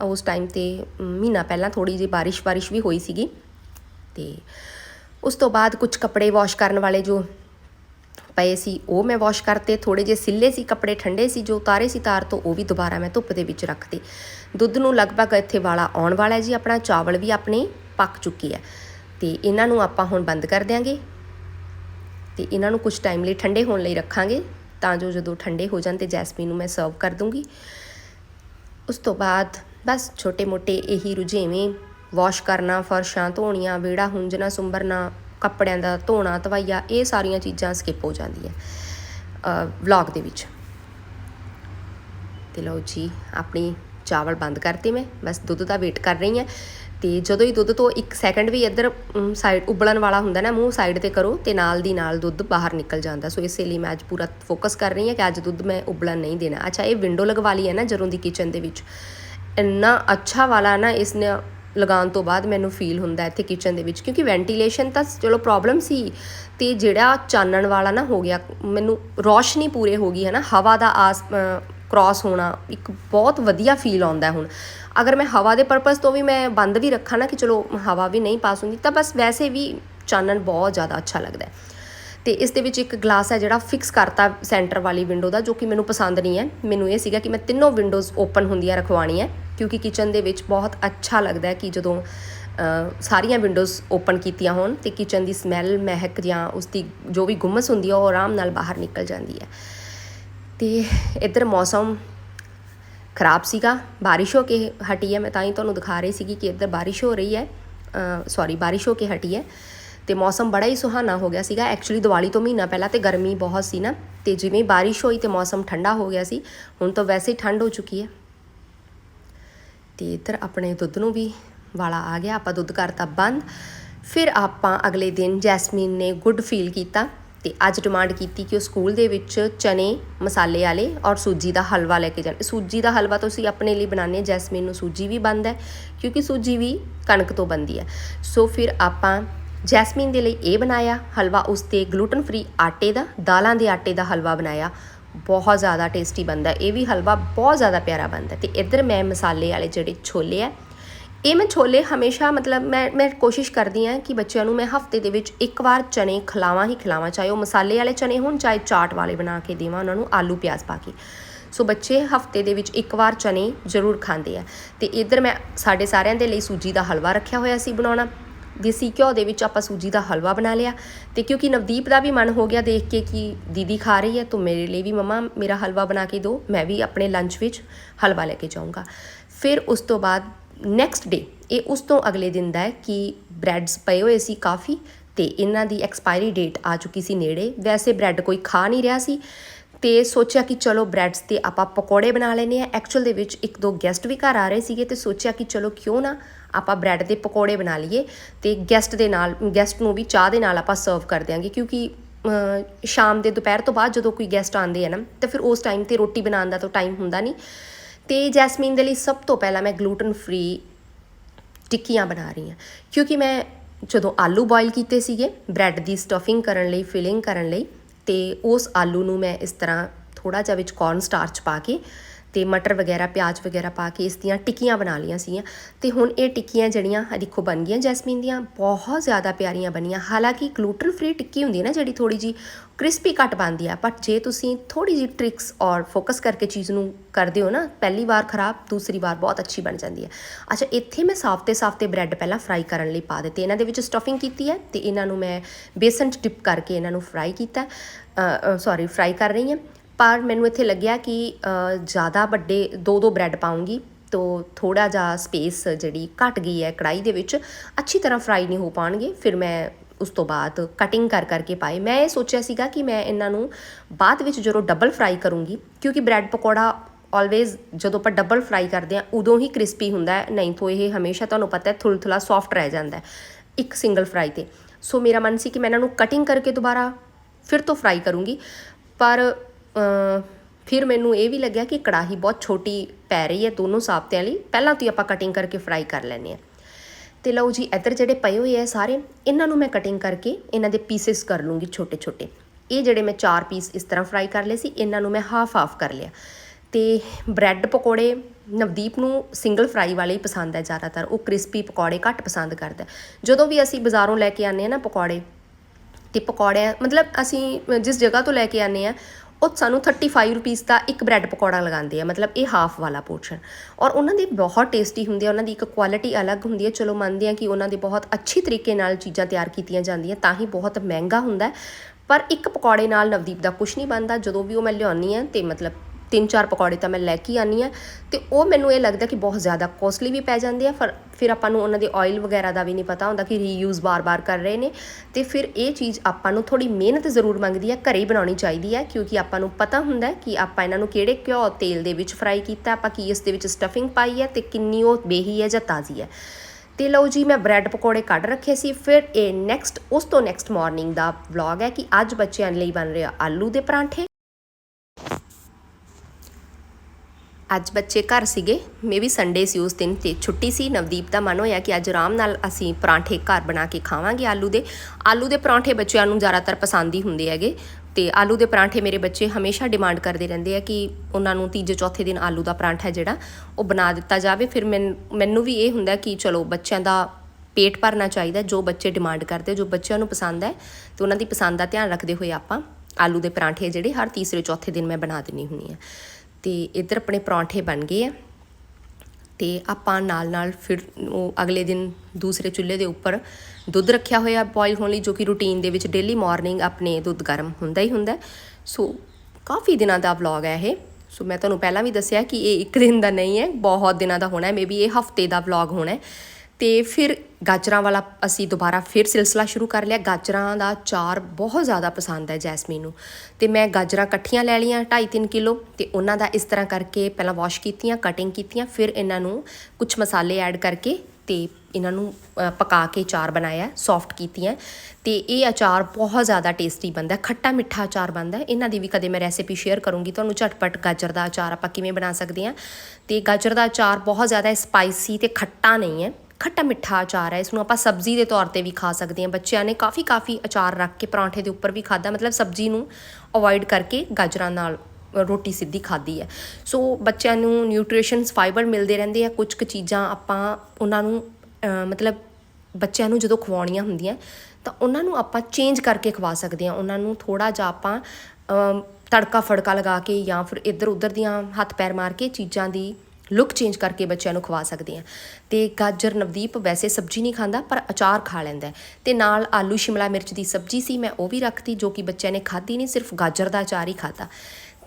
ਉਸ ਟਾਈਮ ਤੇ ਮਹੀਨਾ ਪਹਿਲਾਂ ਥੋੜੀ ਜਿਹੀ ਬਾਰਿਸ਼ ਬਾਰਿਸ਼ ਵੀ ਹੋਈ ਸੀਗੀ ਤੇ ਉਸ ਤੋਂ ਬਾਅਦ ਕੁਝ ਕੱਪੜੇ ਵਾਸ਼ ਕਰਨ ਵਾਲੇ ਜੋ ਪਏ ਸੀ, ਉਹ ਮੈਂ ਵਾਸ਼ ਕਰਤੇ। ਥੋੜੇ ਜਿਹੇ ਸਿੱਲੇ ਸੀ, ਕੱਪੜੇ ਠੰਡੇ ਸੀ, ਜੋ ਉਤਾਰੇ ਸੀ ਤਾਰ ਤੋਂ, ਉਹ ਵੀ ਦੁਬਾਰਾ ਮੈਂ ਧੁੱਪ ਦੇ ਵਿੱਚ ਰੱਖਤੇ ਦੁੱਧ ਨੂੰ ਲਗਭਗ ਇੱਥੇ ਵਾਲਾ ਆਉਣ ਵਾਲਾ ਜੀ, ਆਪਣਾ ਚਾਵਲ ਵੀ ਆਪਣੇ ਪੱਕ ਚੁੱਕੀ ਹੈ। ਤੇ ਇਹਨਾਂ ਨੂੰ ਆਪਾਂ ਹੁਣ ਬੰਦ ਕਰ ਦਿਆਂਗੇ ਤੇ ਇਹਨਾਂ ਨੂੰ ਕੁਝ ਟਾਈਮ ਲਈ ਠੰਡੇ ਹੋਣ ਲਈ ਰੱਖਾਂਗੇ, ਤਾਂ ਜੋ ਜਦੋਂ ਠੰਡੇ ਹੋ ਜਾਣ ਤੇ ਜੈਸਮੀਨ ਨੂੰ ਮੈਂ ਸਰਵ ਕਰ ਦੂੰਗੀ। ਉਸ ਤੋਂ ਬਾਅਦ ਬਸ ਛੋਟੇ-ਮੋਟੇ ਇਹੀ ਰੁਝੇਵੇਂ ਵਾਸ਼ ਕਰਨਾ, ਫਰਸ਼ਾਂ ਧੋਣੀਆਂ, ਵਿਹੜਾ ਹੁੰਜਣਾ, ਸੁੰਬਰਨਾ, ਕੱਪੜਿਆਂ ਦਾ ਧੋਣਾ ਧਵਾਈਆ ਇਹ ਸਾਰੀਆਂ ਚੀਜ਼ਾਂ ਸਕਿਪ ਹੋ ਜਾਂਦੀਆਂ ਵਲੌਗ ਦੇ ਵਿੱਚ। ਤੇ ਲਓ ਜੀ, ਆਪਣੀ ਚਾਵਲ ਬੰਦ ਕਰਤੇ ਮੈਂ, ਬਸ ਦੁੱਧ ਦਾ ਵੇਟ ਕਰ ਰਹੀ ਹਾਂ। ਤੇ ਜਦੋਂ ਹੀ ਦੁੱਧ ਤੋਂ 1 ਸੈਕਿੰਡ ਵੀ ਇੱਧਰ ਸਾਈਡ ਉਬਲਣ ਵਾਲਾ ਹੁੰਦਾ ਨਾ, ਮੂੰਹ ਸਾਈਡ ਤੇ ਕਰੋ, ਤੇ ਨਾਲ ਦੀ ਨਾਲ ਦੁੱਧ ਬਾਹਰ ਨਿਕਲ ਜਾਂਦਾ। ਸੋ ਇਸੇ ਲਈ ਮੈਂ ਅੱਜ ਪੂਰਾ ਫੋਕਸ ਕਰ ਰਹੀ ਹਾਂ ਕਿ ਅੱਜ ਦੁੱਧ ਮੈਂ ਉਬਲਣ ਨਹੀਂ ਦੇਣਾ। ਅੱਛਾ, ਇਹ ਵਿੰਡੋ ਲਗਵਾ ਲਈ ਹੈ ਨਾ ਜਦੋਂ ਦੀ ਕਿਚਨ ਦੇ ਵਿੱਚ। ਇੰਨਾ ਅੱਛਾ ਵਾਲਾ ਨਾ ਇਸ ਲਗਾਉਣ ਤੋਂ ਬਾਅਦ ਮੈਨੂੰ ਫੀਲ ਹੁੰਦਾ ਇੱਥੇ ਕਿਚਨ ਦੇ ਵਿੱਚ, ਕਿਉਂਕਿ ਵੈਂਟੀਲੇਸ਼ਨ ਤਾਂ ਚਲੋ ਪ੍ਰੋਬਲਮ ਸੀ ਤੇ ਜਿਹੜਾ ਚਾਨਣ ਵਾਲਾ ਨਾ ਹੋ ਗਿਆ, ਮੈਨੂੰ ਰੋਸ਼ਨੀ ਪੂਰੇ ਹੋ ਗਈ ਹੈ ਨਾ, ਹਵਾ ਦਾ ਆਸ ਕ੍ਰਾਸ ਹੋਣਾ ਇੱਕ ਬਹੁਤ ਵਧੀਆ ਫੀਲ ਆਉਂਦਾ ਹੁਣ। ਅਗਰ ਮੈਂ ਹਵਾ ਦੇ ਪਰਪਸ ਤੋਂ ਵੀ ਮੈਂ ਬੰਦ ਵੀ ਰੱਖਾਂ ਨਾ ਕਿ ਚਲੋ ਹਵਾ ਵੀ ਨਹੀਂ ਪਾਸ ਹੁੰਦੀ, ਤਾਂ ਬਸ ਵੈਸੇ ਵੀ ਚਾਨਣ ਬਹੁਤ ਜ਼ਿਆਦਾ ਅੱਛਾ ਲੱਗਦਾ ਹੈ। ਤੇ ਇਸ ਦੇ ਵਿੱਚ ਇੱਕ ਗਲਾਸ ਹੈ ਜਿਹੜਾ ਫਿਕਸ ਕਰਤਾ ਸੈਂਟਰ ਵਾਲੀ ਵਿੰਡੋ ਦਾ, ਜੋ ਕਿ ਮੈਨੂੰ ਪਸੰਦ ਨਹੀਂ ਹੈ। ਮੈਨੂੰ ਇਹ ਸੀਗਾ ਕਿ ਮੈਂ ਤਿੰਨੋਂ ਵਿੰਡੋਜ਼ ਓਪਨ ਹੁੰਦੀਆਂ ਰਖਵਾਉਣੀ ਹੈ ਕਿਉਂਕਿ ਕਿਚਨ ਦੇ ਵਿੱਚ ਬਹੁਤ ਅੱਛਾ ਲੱਗਦਾ ਹੈ ਕਿ ਜਦੋਂ ਸਾਰੀਆਂ ਵਿੰਡੋਜ਼ ਓਪਨ ਕੀਤੀਆਂ ਹੋਣ ਤੇ ਕਿਚਨ ਦੀ ਸਮੈਲ ਮਹਿਕ ਜਾਂ ਉਸ ਦੀ ਜੋ ਵੀ ਗੁੰਮਸ ਹੁੰਦੀ ਹੈ ਉਹ ਆਰਾਮ ਨਾਲ ਬਾਹਰ ਨਿਕਲ ਜਾਂਦੀ ਹੈ। ਤੇ ਇੱਧਰ ਮੌਸਮ ਖਰਾਬ ਸੀਗਾ, ਬਾਰਿਸ਼ ਹੋ ਕੇ ਹਟੀ ਹੈ, ਮੈਂ ਤਾਂ ਹੀ ਤੁਹਾਨੂੰ ਦਿਖਾ ਰਹੀ ਸੀਗੀ ਕਿ ਇੱਧਰ ਬਾਰਿਸ਼ ਹੋ ਰਹੀ ਹੈ ਸੌਰੀ ਬਾਰਿਸ਼ ਹੋ ਕੇ ਹਟੀ ਹੈ ਤੇ ਮੌਸਮ ਬੜਾ ਹੀ ਸੁਹਾਨਾ ਹੋ ਗਿਆ ਸੀਗਾ। ਐਕਚੁਅਲੀ ਦੀਵਾਲੀ ਤੋਂ ਮਹੀਨਾ ਪਹਿਲਾਂ ਤੇ ਗਰਮੀ ਬਹੁਤ ਸੀ ਨਾ, ਤੇ ਜਿਵੇਂ ਬਾਰਿਸ਼ ਹੋਈ ਤੇ ਮੌਸਮ ਠੰਡਾ ਹੋ ਗਿਆ ਸੀ, ਹੁਣ ਤਾਂ ਵੈਸੇ ਹੀ ਠੰਡ ਹੋ ਚੁੱਕੀ ਹੈ। ਤੇ ਇੱਧਰ ਆਪਣੇ ਦੁੱਧ ਨੂੰ ਵੀ ਵਾਲਾ ਆ ਗਿਆ। ਆਪਾਂ ਦੁੱਧ ਕਰਤਾ ਬੰਦ। ਫਿਰ ਆਪਾਂ ਅਗਲੇ ਦਿਨ ਜੈਸਮੀਨ ਨੇ ਗੁੱਡ ਫੀਲ ਕੀਤਾ ਤੇ ਅੱਜ ਡਿਮਾਂਡ ਕੀਤੀ ਕਿ ਉਹ ਸਕੂਲ ਦੇ ਵਿੱਚ ਚਨੇ, ਮਸਾਲੇ ਵਾਲੇ ਔਰ ਸੂਜੀ ਦਾ ਹਲਵਾ ਲੈ ਕੇ ਜਾਣ। ਸੂਜੀ ਦਾ ਹਲਵਾ ਤੁਸੀਂ ਆਪਣੇ ਲਈ ਬਣਾਉਂਦੇ ਜੈਸਮੀਨ ਨੂੰ ਸੂਜੀ ਵੀ ਬੰਦ ਹੈ ਕਿਉਂਕਿ ਸੂਜੀ ਵੀ ਕਣਕ ਤੋਂ ਬੰਦੀ ਹੈ। ਸੋ ਫਿਰ ਆਪਾਂ ਜੈਸਮੀਨ ਦੇ ਲਈ ਇਹ ਬਣਾਇਆ। ਹਲਵਾ ਉਸ ਤੇ ਗਲੂਟਨ ਫ੍ਰੀ ਆਟੇ ਦਾ, ਦਾਲਾਂ ਦੇ ਆਟੇ ਦਾ ਹਲਵਾ ਬਣਾਇਆ। ਬਹੁਤ ਜ਼ਿਆਦਾ ਟੇਸਟੀ ਬਣਦਾ ਇਹ ਵੀ ਹਲਵਾ ਬਹੁਤ ਜ਼ਿਆਦਾ ਪਿਆਰਾ ਬਣਦਾ ਤੇ ਇੱਧਰ ਮੈਂ ਮਸਾਲੇ ਵਾਲੇ ਜਿਹੜੇ ਛੋਲੇ ਆ ਇਹ ਮੈਂ ਛੋਲੇ ਹਮੇਸ਼ਾ ਮਤਲਬ ਮੈਂ ਮੈਂ ਕੋਸ਼ਿਸ਼ ਕਰਦੀ ਆ ਕਿ ਬੱਚਿਆਂ ਨੂੰ ਮੈਂ ਹਫ਼ਤੇ ਦੇ ਵਿੱਚ ਇੱਕ ਵਾਰ ਚਨੇ ਖਿਲਾਵਾਂ ਹੀ ਖਿਲਾਵਾਂ, ਚਾਹੇ ਉਹ ਮਸਾਲੇ ਵਾਲੇ ਚਨੇ ਹੋਣ, ਚਾਹੇ ਚਾਟ ਵਾਲੇ ਬਣਾ ਕੇ ਦੇਵਾਂ, ਉਹਨਾਂ ਨੂੰ ਆਲੂ ਪਿਆਜ਼ ਪਾ ਕੇ। ਸੋ ਬੱਚੇ ਹਫ਼ਤੇ ਦੇ ਵਿੱਚ ਇੱਕ ਵਾਰ ਚਨੇ ਜ਼ਰੂਰ ਖਾਂਦੇ ਆ ਤੇ ਇੱਧਰ ਮੈਂ ਸਾਡੇ ਸਾਰਿਆਂ ਦੇ ਲਈ ਸੂਜੀ ਦਾ ਹਲਵਾ ਰੱਖਿਆ ਹੋਇਆ ਸੀ ਬਣਾਉਣਾ। ਦੇਸੀ ਘਿਓ ਦੇ ਵਿੱਚ ਆਪਾਂ ਸੂਜੀ ਦਾ ਹਲਵਾ ਬਣਾ ਲਿਆ ਤੇ ਕਿਉਂਕਿ ਨਵਦੀਪ ਦਾ ਵੀ ਮਨ ਹੋ ਗਿਆ ਦੇਖ ਕੇ ਕਿ ਦੀਦੀ ਖਾ ਰਹੀ ਹੈ, ਤਾਂ ਮੇਰੇ ਲਈ ਵੀ ਮਮਾ ਮੇਰਾ ਹਲਵਾ ਬਣਾ ਕੇ ਦਿਓ ਮੈਂ ਵੀ ਆਪਣੇ ਲੰਚ ਵਿੱਚ ਹਲਵਾ ਲੈ ਕੇ ਜਾਊਂਗਾ। ਫਿਰ ਉਸ ਤੋਂ ਬਾਅਦ ਨੈਕਸਟ ਡੇ ਇਹ ਉਸ ਤੋਂ ਅਗਲੇ ਦਿਨ ਦਾ ਹੈ ਕਿ ਬ੍ਰੈਡਸ ਪਏ ਹੋਏ ਸੀ ਕਾਫੀ ਤੇ ਇਹਨਾਂ ਦੀ ਐਕਸਪਾਇਰੀ ਡੇਟ ਆ ਚੁੱਕੀ ਸੀ ਨੇੜੇ। ਵੈਸੇ ਬ੍ਰੈਡ ਕੋਈ ਖਾ ਨਹੀਂ ਰਿਹਾ ਸੀ ਤੇ ਸੋਚਿਆ ਕਿ ਚਲੋ ਬ੍ਰੈਡਸ ਤੇ ਆਪਾਂ ਪਕੌੜੇ ਬਣਾ ਲੈਨੇ ਆ ਐਕਚੁਅਲ ਦੇ ਵਿੱਚ ਇੱਕ ਦੋ ਗੈਸਟ ਵੀ ਘਰ ਆ ਰਹੇ ਸੀਗੇ ਤੇ ਸੋਚਿਆ ਕਿ ਚਲੋ ਕਿਉਂ ਨਾ ਆਪਾਂ ਬ੍ਰੈਡ ਦੇ ਪਕੌੜੇ ਬਣਾ ਲਈਏ ਤੇ ਗੈਸਟ ਦੇ ਨਾਲ ਗੈਸਟ ਨੂੰ ਵੀ ਚਾਹ ਦੇ ਨਾਲ ਆਪਾਂ ਸਰਵ ਕਰ ਦਿਆਂਗੇ ਕਿਉਂਕਿ ਸ਼ਾਮ ਦੇ ਦੁਪਹਿਰ ਤੋਂ ਬਾਅਦ ਜਦੋਂ ਕੋਈ ਗੈਸਟ ਆਉਂਦੇ ਆ ਨਾ, ਤਾਂ ਫਿਰ ਉਸ ਟਾਈਮ ਤੇ ਰੋਟੀ ਬਣਾਉਣ ਦਾ ਤਾਂ ਟਾਈਮ ਹੁੰਦਾ ਨਹੀਂ। ਤੇ ਜੈਸਮੀਨ ਦੇ ਲਈ ਸਭ ਤੋਂ ਪਹਿਲਾਂ ਮੈਂ ਗਲੂਟਨ ਫ੍ਰੀ ਟਿੱਕੀਆਂ ਬਣਾ ਰਹੀ ਹਾਂ ਕਿਉਂਕਿ ਮੈਂ ਜਦੋਂ ਆਲੂ ਬੋਇਲ ਕੀਤੇ ਸੀਗੇ ਬ੍ਰੈਡ ਦੀ ਸਟਫਿੰਗ ਕਰਨ ਲਈ ਫਿਲਿੰਗ ਕਰਨ ਲਈ, ਤੇ ਉਸ ਆਲੂ ਨੂੰ ਮੈਂ ਇਸ ਤਰ੍ਹਾਂ ਥੋੜਾ ਜਿਹਾ ਵਿੱਚ ਕੌਰਨ ਸਟਾਰਚ ਪਾ ਕੇ ਤੇ ਮਟਰ ਵਗੈਰਾ, ਪਿਆਜ਼ ਵਗੈਰਾ ਪਾ ਕੇ ਇਸ ਦੀਆਂ ਟਿੱਕੀਆਂ ਬਣਾ ਲਈਆਂ ਸੀਗੀਆਂ। ਤੇ ਹੁਣ ਇਹ ਟਿੱਕੀਆਂ ਜਿਹੜੀਆਂ ਦੇਖੋ ਬਣ ਗਈਆਂ ਜੈਸਮੀਨ ਦੀਆਂ, ਬਹੁਤ ਜ਼ਿਆਦਾ ਪਿਆਰੀਆਂ ਬਣੀਆਂ। ਹਾਲਾਂਕਿ ਗਲੂਟਨ ਫ੍ਰੀ ਟਿੱਕੀ ਹੁੰਦੀ ਹੈ ਨਾ ਜਿਹੜੀ ਥੋੜੀ ਜੀ ਕ੍ਰਿਸਪੀ ਘੱਟ ਬਣਦੀ ਆ ਬਟ ਜੇ ਤੁਸੀਂ ਥੋੜੀ ਜੀ ਟ੍ਰਿਕਸ ਔਰ ਫੋਕਸ ਕਰਕੇ ਚੀਜ਼ ਨੂੰ ਕਰਦੇ ਹੋ ਨਾ, ਪਹਿਲੀ ਵਾਰ ਖਰਾਬ, ਦੂਸਰੀ ਵਾਰ ਬਹੁਤ ਅੱਛੀ ਬਣ ਜਾਂਦੀ ਹੈ। ਅੱਛਾ, ਇੱਥੇ ਮੈਂ ਸਾਫ਼ ਤੇ ਸਾਫ਼ ਤੇ ਬ੍ਰੈਡ ਪਹਿਲਾਂ ਫਰਾਈ ਕਰਨ ਲਈ ਪਾ ਦਿੱਤੇ। ਇਹਨਾਂ ਦੇ ਵਿੱਚ ਸਟਫਿੰਗ ਕੀਤੀ ਹੈ ਤੇ ਇਹਨਾਂ ਨੂੰ ਮੈਂ ਬੇਸਨ 'ਚ ਡਿਪ ਕਰਕੇ ਇਹਨਾਂ ਨੂੰ ਫਰਾਈ ਕੀਤਾ। ਸੌਰੀ ਫਰਾਈ ਕਰ ਰਹੀ ਹਾਂ। ਪਰ ਮੈਨੂੰ ਇੱਥੇ ਲੱਗਿਆ ਕਿ ਜ਼ਿਆਦਾ ਵੱਡੇ ਦੋ ਦੋ ਬ੍ਰੈਡ ਪਾਉਂਗੀ, ਤੋ ਥੋੜਾ ਜਿਹਾ ਸਪੇਸ ਜਿਹੜੀ ਘਟ ਗਈ ਹੈ ਕੜਾਈ ਦੇ ਵਿੱਚ, ਅੱਛੀ ਤਰ੍ਹਾਂ ਫਰਾਈ ਨਹੀਂ ਹੋ ਪਾਣਗੇ ਫਿਰ ਮੈਂ ਉਸ ਤੋਂ ਬਾਅਦ ਕਟਿੰਗ ਕਰ ਕਰਕੇ ਪਾਏ। ਮੈਂ ਇਹ ਸੋਚਿਆ ਸੀਗਾ ਕਿ ਮੈਂ ਇਹਨਾਂ ਨੂੰ ਬਾਅਦ ਵਿੱਚ ਜਦੋਂ ਡਬਲ ਫਰਾਈ ਕਰੂੰਗੀ, ਕਿਉਂਕਿ ਬ੍ਰੈਡ ਪਕੌੜਾ ਆਲਵੇਜ਼ ਜਦੋਂ ਆਪਾਂ ਡਬਲ ਫਰਾਈ ਕਰਦੇ ਆ ਉਦੋਂ ਹੀ ਕ੍ਰਿਸਪੀ ਹੁੰਦਾ ਹੈ, ਨਹੀਂ ਤਾਂ ਇਹ ਹਮੇਸ਼ਾ ਤੁਹਾਨੂੰ ਪਤਾ ਹੈ ਥੁਲਥੁਲਾ ਸੌਫਟ ਰਹਿ ਜਾਂਦਾ ਇੱਕ ਸਿੰਗਲ ਫਰਾਈ ਤੇ। ਸੋ ਮੇਰਾ ਮਨ ਸੀ ਕਿ ਮੈਂ ਇਹਨਾਂ ਨੂੰ ਕਟਿੰਗ ਕਰਕੇ ਦੁਬਾਰਾ ਫਿਰ ਤੋਂ ਫਰਾਈ ਕਰੂੰਗੀ। ਪਰ ਫਿਰ ਮੈਨੂੰ ਇਹ ਵੀ ਲੱਗਿਆ ਕਿ ਕੜਾਹੀ ਬਹੁਤ ਛੋਟੀ ਪੈ ਰਹੀ ਹੈ ਦੋਨੋਂ ਸਾਬਤਿਆਂ ਲਈ। ਪਹਿਲਾਂ ਤੋਂ ਹੀ ਆਪਾਂ ਕਟਿੰਗ ਕਰਕੇ ਫਰਾਈ ਕਰ ਲੈਨੇ ਆ ਤੇ ਲਓ ਜੀ, ਇੱਧਰ ਜਿਹੜੇ ਪਏ ਹੋਏ ਆ ਸਾਰੇ, ਇਹਨਾਂ ਨੂੰ ਮੈਂ ਕਟਿੰਗ ਕਰਕੇ ਇਹਨਾਂ ਦੇ ਪੀਸਸ ਕਰ ਲੂੰਗੀ ਛੋਟੇ ਛੋਟੇ ਇਹ ਜਿਹੜੇ ਮੈਂ ਚਾਰ ਪੀਸ ਇਸ ਤਰ੍ਹਾਂ ਫਰਾਈ ਕਰ ਲਏ ਸੀ, ਇਹਨਾਂ ਨੂੰ ਮੈਂ ਹਾਫ ਹਾਫ ਕਰ ਲਿਆ। ਤੇ ਬ੍ਰੈਡ ਪਕੌੜੇ ਨਵਦੀਪ ਨੂੰ ਸਿੰਗਲ ਫਰਾਈ ਵਾਲੇ ਹੀ ਪਸੰਦ ਹੈ ਜ਼ਿਆਦਾਤਰ। ਉਹ ਕ੍ਰਿਸਪੀ ਪਕੌੜੇ ਘੱਟ ਪਸੰਦ ਕਰਦਾ ਜਦੋਂ ਵੀ ਅਸੀਂ ਬਾਜ਼ਾਰੋਂ ਲੈ ਕੇ ਆਨੇ ਆ ਨਾ ਪਕੌੜੇ, ਤੇ ਪਕੌੜੇ ਮਤਲਬ ਅਸੀਂ ਜਿਸ ਜਗ੍ਹਾ ਤੋਂ ਲੈ ਕੇ ਆਨੇ ਆ ਉਹ ਸਾਨੂੰ 35 ਰੁਪੀਸ ਦਾ ਇੱਕ ਬ੍ਰੈਡ ਪਕੌੜਾ ਲਗਾਉਂਦੇ ਆ, ਮਤਲਬ ਇਹ ਹਾਫ ਵਾਲਾ ਪੋਰਸ਼ਨ ਔਰ ਉਹਨਾਂ ਦੇ ਬਹੁਤ ਟੇਸਟੀ ਹੁੰਦੇ ਆ, ਉਹਨਾਂ ਦੀ ਇੱਕ ਕੁਆਲਿਟੀ ਅਲੱਗ ਹੁੰਦੀ ਹੈ ਚਲੋ ਮੰਨਦੇ ਆ ਕਿ ਉਹਨਾਂ ਦੇ ਬਹੁਤ ਅੱਛੀ ਤਰੀਕੇ ਨਾਲ ਚੀਜ਼ਾਂ ਤਿਆਰ ਕੀਤੀਆਂ ਜਾਂਦੀਆਂ, ਤਾਂ ਹੀ ਬਹੁਤ ਮਹਿੰਗਾ ਹੁੰਦਾ। ਪਰ ਇੱਕ ਪਕੌੜੇ ਨਾਲ ਨਵਦੀਪ ਦਾ ਕੁਝ ਨਹੀਂ ਬਣਦਾ, ਜਦੋਂ ਵੀ ਉਹ ਮੈਂ ਲਿਆਉਣੀ ਆ ਤੇ ਮਤਲਬ ਤਿੰਨ ਚਾਰ ਪਕੌੜੇ ਤਾਂ ਮੈਂ ਲੈ ਕੇ ਆਨੀ ਆ ਤੇ ਉਹ ਮੈਨੂੰ ਇਹ ਲੱਗਦਾ ਕਿ ਬਹੁਤ ਜ਼ਿਆਦਾ ਕੋਸਟਲੀ ਵੀ ਪੈ ਜਾਂਦੇ ਆ ਪਰ ਫਿਰ ਆਪਾਂ ਨੂੰ ਉਹਨਾਂ ਦੇ ਆਇਲ ਵਗੈਰਾ ਦਾ ਵੀ ਨਹੀਂ ਪਤਾ ਹੁੰਦਾ ਕਿ ਰੀਯੂਜ਼ ਬਾਰ-ਬਾਰ ਕਰ ਰਹੇ ਨੇ ਤੇ ਫਿਰ ਇਹ ਚੀਜ਼ ਆਪਾਂ ਨੂੰ ਥੋੜੀ ਮਿਹਨਤ ਜ਼ਰੂਰ ਮੰਗਦੀ ਹੈ, ਘਰੇ ਹੀ ਬਣਾਉਣੀ ਚਾਹੀਦੀ ਹੈ, ਕਿਉਂਕਿ ਆਪਾਂ ਨੂੰ ਪਤਾ ਹੁੰਦਾ ਕਿ ਆਪਾਂ ਇਹਨਾਂ ਨੂੰ ਕਿਹੜੇ ਘਿਓ ਤੇਲ ਦੇ ਵਿੱਚ ਫਰਾਈ ਕੀਤਾ, ਆਪਾਂ ਕੀ ਇਸ ਦੇ ਵਿੱਚ ਸਟਫਿੰਗ ਪਾਈ ਹੈ ਤੇ ਕਿੰਨੀ ਉਹ ਬੇਹੀ ਹੈ ਜਾਂ ਤਾਜ਼ੀ ਹੈ। ਤੇ ਲਓ ਜੀ, ਮੈਂ ਬ੍ਰੈਡ ਪਕੌੜੇ ਕੱਢ ਰੱਖੇ ਸੀ, ਫਿਰ ਇਹ ਨੈਕਸਟ ਉਸ ਤੋਂ ਨੈਕਸਟ ਮਾਰਨਿੰਗ ਦਾ ਵਲੌਗ ਹੈ ਕਿ ਅੱਜ ਬੱਚਿਆਂ ਲਈ ਬਣ ਰਿਹਾ ਆਲੂ ਦੇ ਪਰਾਂਠੇ ਅੱਜ ਬੱਚੇ ਘਰ ਸੀਗੇ। ਮੇ ਵੀ ਸੰਡੇ ਸੀ ਉਸ ਦਿਨ ਤੇ ਛੁੱਟੀ ਸੀ। ਨਵਦੀਪ ਦਾ ਮਨ ਹੋਇਆ ਕਿ ਅੱਜ ਆਰਾਮ ਨਾਲ ਅਸੀਂ ਪਰਾਂਠੇ ਘਰ ਬਣਾ ਕੇ ਖਾਵਾਂਗੇ ਆਲੂ ਦੇ। ਆਲੂ ਦੇ ਪਰਾਂਠੇ ਬੱਚਿਆਂ ਨੂੰ ਜ਼ਿਆਦਾਤਰ ਪਸੰਦ ਹੀ ਹੁੰਦੇ ਹੈਗੇ। ਤੇ ਆਲੂ ਦੇ ਪਰਾਂਠੇ ਮੇਰੇ ਬੱਚੇ ਹਮੇਸ਼ਾ ਡਿਮਾਂਡ ਕਰਦੇ ਰਹਿੰਦੇ ਆ ਕਿ ਉਹਨਾਂ ਨੂੰ ਤੀਜੇ, ਚੌਥੇ ਦਿਨ ਆਲੂ ਦਾ ਪਰਾਂਠਾ ਜਿਹੜਾ, ਉਹ ਬਣਾ ਦਿੱਤਾ ਜਾਵੇ। ਫਿਰ ਮੈਨ- ਮੈਨੂੰ ਵੀ ਇਹ ਹੁੰਦਾ ਕਿ ਚਲੋ ਬੱਚਿਆਂ ਦਾ ਪੇਟ ਭਰਨਾ ਚਾਹੀਦਾ, ਜੋ ਬੱਚੇ ਡਿਮਾਂਡ ਕਰਦੇ, ਜੋ ਬੱਚਿਆਂ ਨੂੰ ਪਸੰਦ ਹੈ, ਤੇ ਉਹਨਾਂ ਦੀ ਪਸੰਦ ਦਾ ਧਿਆਨ ਰੱਖਦੇ ਹੋਏ ਆਪਾਂ ਆਲੂ ਦੇ ਪਰਾਂਠੇ ਜਿਹੜੇ ਹਰ ਤੀਸਰੇ, ਚੌਥੇ ਦਿਨ ਮੈਂ ਬਣਾ ਦਿੰਨੀ ਹੁੰਦੀ ਆ ਤੇ ਇੱਧਰ ਆਪਣੇ ਪਰੌਂਠੇ ਬਣ ਗਏ ਆ। ਤੇ ਆਪਾਂ ਨਾਲ ਨਾਲ ਫਿਰ ਉਹ ਅਗਲੇ ਦਿਨ ਦੂਸਰੇ ਚੁੱਲ੍ਹੇ ਦੇ ਉੱਪਰ ਦੁੱਧ ਰੱਖਿਆ ਹੋਇਆ ਬੋਇਲ ਹੋਣ ਲਈ, ਜੋ ਕਿ ਰੂਟੀਨ ਦੇ ਵਿੱਚ ਡੇਲੀ ਮਾਰਨਿੰਗ ਆਪਣੇ ਦੁੱਧ ਗਰਮ ਹੁੰਦਾ ਹੀ ਹੁੰਦਾ। ਸੋ ਕਾਫੀ ਦਿਨਾਂ ਦਾ ਵਲੌਗ ਹੈ ਇਹ। ਸੋ ਮੈਂ ਤੁਹਾਨੂੰ ਪਹਿਲਾਂ ਵੀ ਦੱਸਿਆ ਕਿ ਇਹ ਇੱਕ ਦਿਨ ਦਾ ਨਹੀਂ ਹੈ, ਬਹੁਤ ਦਿਨਾਂ ਦਾ ਹੋਣਾ ਹੈ। ਮੇਬੀ ਇਹ ਹਫ਼ਤੇ ਦਾ ਵਲੌਗ ਹੋਣਾ ਹੈ। ਤੇ ਫਿਰ ਗਾਜਰਾਂ ਵਾਲਾ ਅਸੀਂ ਦੁਬਾਰਾ ਫਿਰ ਸਿਲਸਿਲਾ ਸ਼ੁਰੂ ਕਰ ਲਿਆ। ਗਾਜਰਾਂ ਦਾ ਚਾਰ ਬਹੁਤ ਜ਼ਿਆਦਾ ਪਸੰਦ ਹੈ ਜੈਸਮੀਨ ਨੂੰ। ਤੇ ਮੈਂ ਗਾਜਰਾਂ ਇਕੱਠੀਆਂ ਲੈ ਲਈਆਂ 2.5-3 ਕਿਲੋ ਤੇ ਉਹਨਾਂ ਦਾ ਇਸ ਤਰ੍ਹਾਂ ਕਰਕੇ ਪਹਿਲਾਂ ਵਾਸ਼ ਕੀਤੀਆਂ ਕਟਿੰਗ ਕੀਤੀਆਂ, ਫਿਰ ਇਹਨਾਂ ਨੂੰ ਕੁਝ ਮਸਾਲੇ ਐਡ ਕਰਕੇ ਤੇ ਇਹਨਾਂ ਨੂੰ ਪਕਾ ਕੇ ਚਾਰ ਬਣਾਇਆ ਸੌਫਟ ਕੀਤੀਆਂ। ਤੇ ਇਹ ਅਚਾਰ ਬਹੁਤ ਜ਼ਿਆਦਾ ਟੇਸਟੀ ਬਣਦਾ ਖੱਟਾ ਮਿੱਠਾ ਅਚਾਰ ਬਣਦਾ ਇਹਨਾਂ ਦੀ ਵੀ ਕਦੇ ਮੈਂ ਰੈਸਿਪੀ ਸ਼ੇਅਰ ਕਰੂੰਗੀ, ਤੁਹਾਨੂੰ ਝਟਪਟ ਗਾਜਰ ਦਾ ਅਚਾਰ ਆਪਾਂ ਕਿਵੇਂ ਬਣਾ ਸਕਦੇ ਹਾਂ। ਤੇ ਗਾਜਰ ਦਾ ਅਚਾਰ ਬਹੁਤ ਜ਼ਿਆਦਾ ਸਪਾਈਸੀ ਤੇ ਖੱਟਾ ਨਹੀਂ ਹੈ। ਖੱਟਾ ਮਿੱਠਾ ਅਚਾਰ ਹੈ। ਇਸ ਨੂੰ ਆਪਾਂ ਸਬਜ਼ੀ ਦੇ ਤੌਰ ਤੇ ਵੀ ਖਾ ਸਕਦੇ ਹਾਂ। ਬੱਚਿਆਂ ਨੇ ਕਾਫੀ ਕਾਫੀ ਅਚਾਰ ਰੱਖ ਕੇ ਪਰਾਂਠੇ ਦੇ ਉੱਪਰ ਵੀ ਖਾਦਾ ਮਤਲਬ ਸਬਜ਼ੀ ਨੂੰ ਅਵੋਇਡ ਕਰਕੇ ਗਾਜਰਾਂ ਨਾਲ ਰੋਟੀ ਸਿੱਧੀ ਖਾਦੀ ਹੈ। ਸੋ ਬੱਚਿਆਂ ਨੂੰ ਨਿਊਟ੍ਰੀਸ਼ਨਸ ਫਾਈਬਰ ਮਿਲਦੇ ਰਹਿੰਦੇ ਆ। ਕੁਝ ਕੁ ਚੀਜ਼ਾਂ ਆਪਾਂ ਉਹਨਾਂ ਨੂੰ ਮਤਲਬ ਬੱਚਿਆਂ ਨੂੰ ਜਦੋਂ ਖਵਾਉਣੀਆਂ ਹੁੰਦੀਆਂ, ਤਾਂ ਉਹਨਾਂ ਨੂੰ ਆਪਾਂ ਚੇਂਜ ਕਰਕੇ ਖਵਾ ਸਕਦੇ ਹਾਂ। ਉਹਨਾਂ ਨੂੰ ਥੋੜਾ ਜਿਹਾ ਆਪਾਂ ਤੜਕਾ ਫੜਕਾ ਲਗਾ ਕੇ ਜਾਂ ਫਿਰ ਇੱਧਰ ਉੱਧਰ ਦੀਆਂ ਹੱਥ ਪੈਰ ਮਾਰ ਕੇ ਚੀਜ਼ਾਂ ਦੀ ਲੁੱਕ ਚੇਂਜ ਕਰਕੇ ਬੱਚਿਆਂ ਨੂੰ ਖਵਾ ਸਕਦੇ ਹਾਂ। ਤੇ ਗਾਜਰ ਨਵਦੀਪ ਵੈਸੇ ਸਬਜ਼ੀ ਨਹੀਂ ਖਾਂਦਾ, ਪਰ ਅਚਾਰ ਖਾ ਲੈਂਦਾ ਹੈ। ਤੇ ਨਾਲ ਆਲੂ ਸ਼ਿਮਲਾ ਮਿਰਚ ਦੀ ਸਬਜ਼ੀ ਸੀ, ਮੈਂ ਉਹ ਵੀ ਰੱਖਤੀ ਜੋ ਕਿ ਬੱਚਿਆਂ ਨੇ ਖਾਧੀ ਨਹੀਂ, ਸਿਰਫ ਗਾਜਰ ਦਾ ਅਚਾਰ ਹੀ ਖਾਧਾ।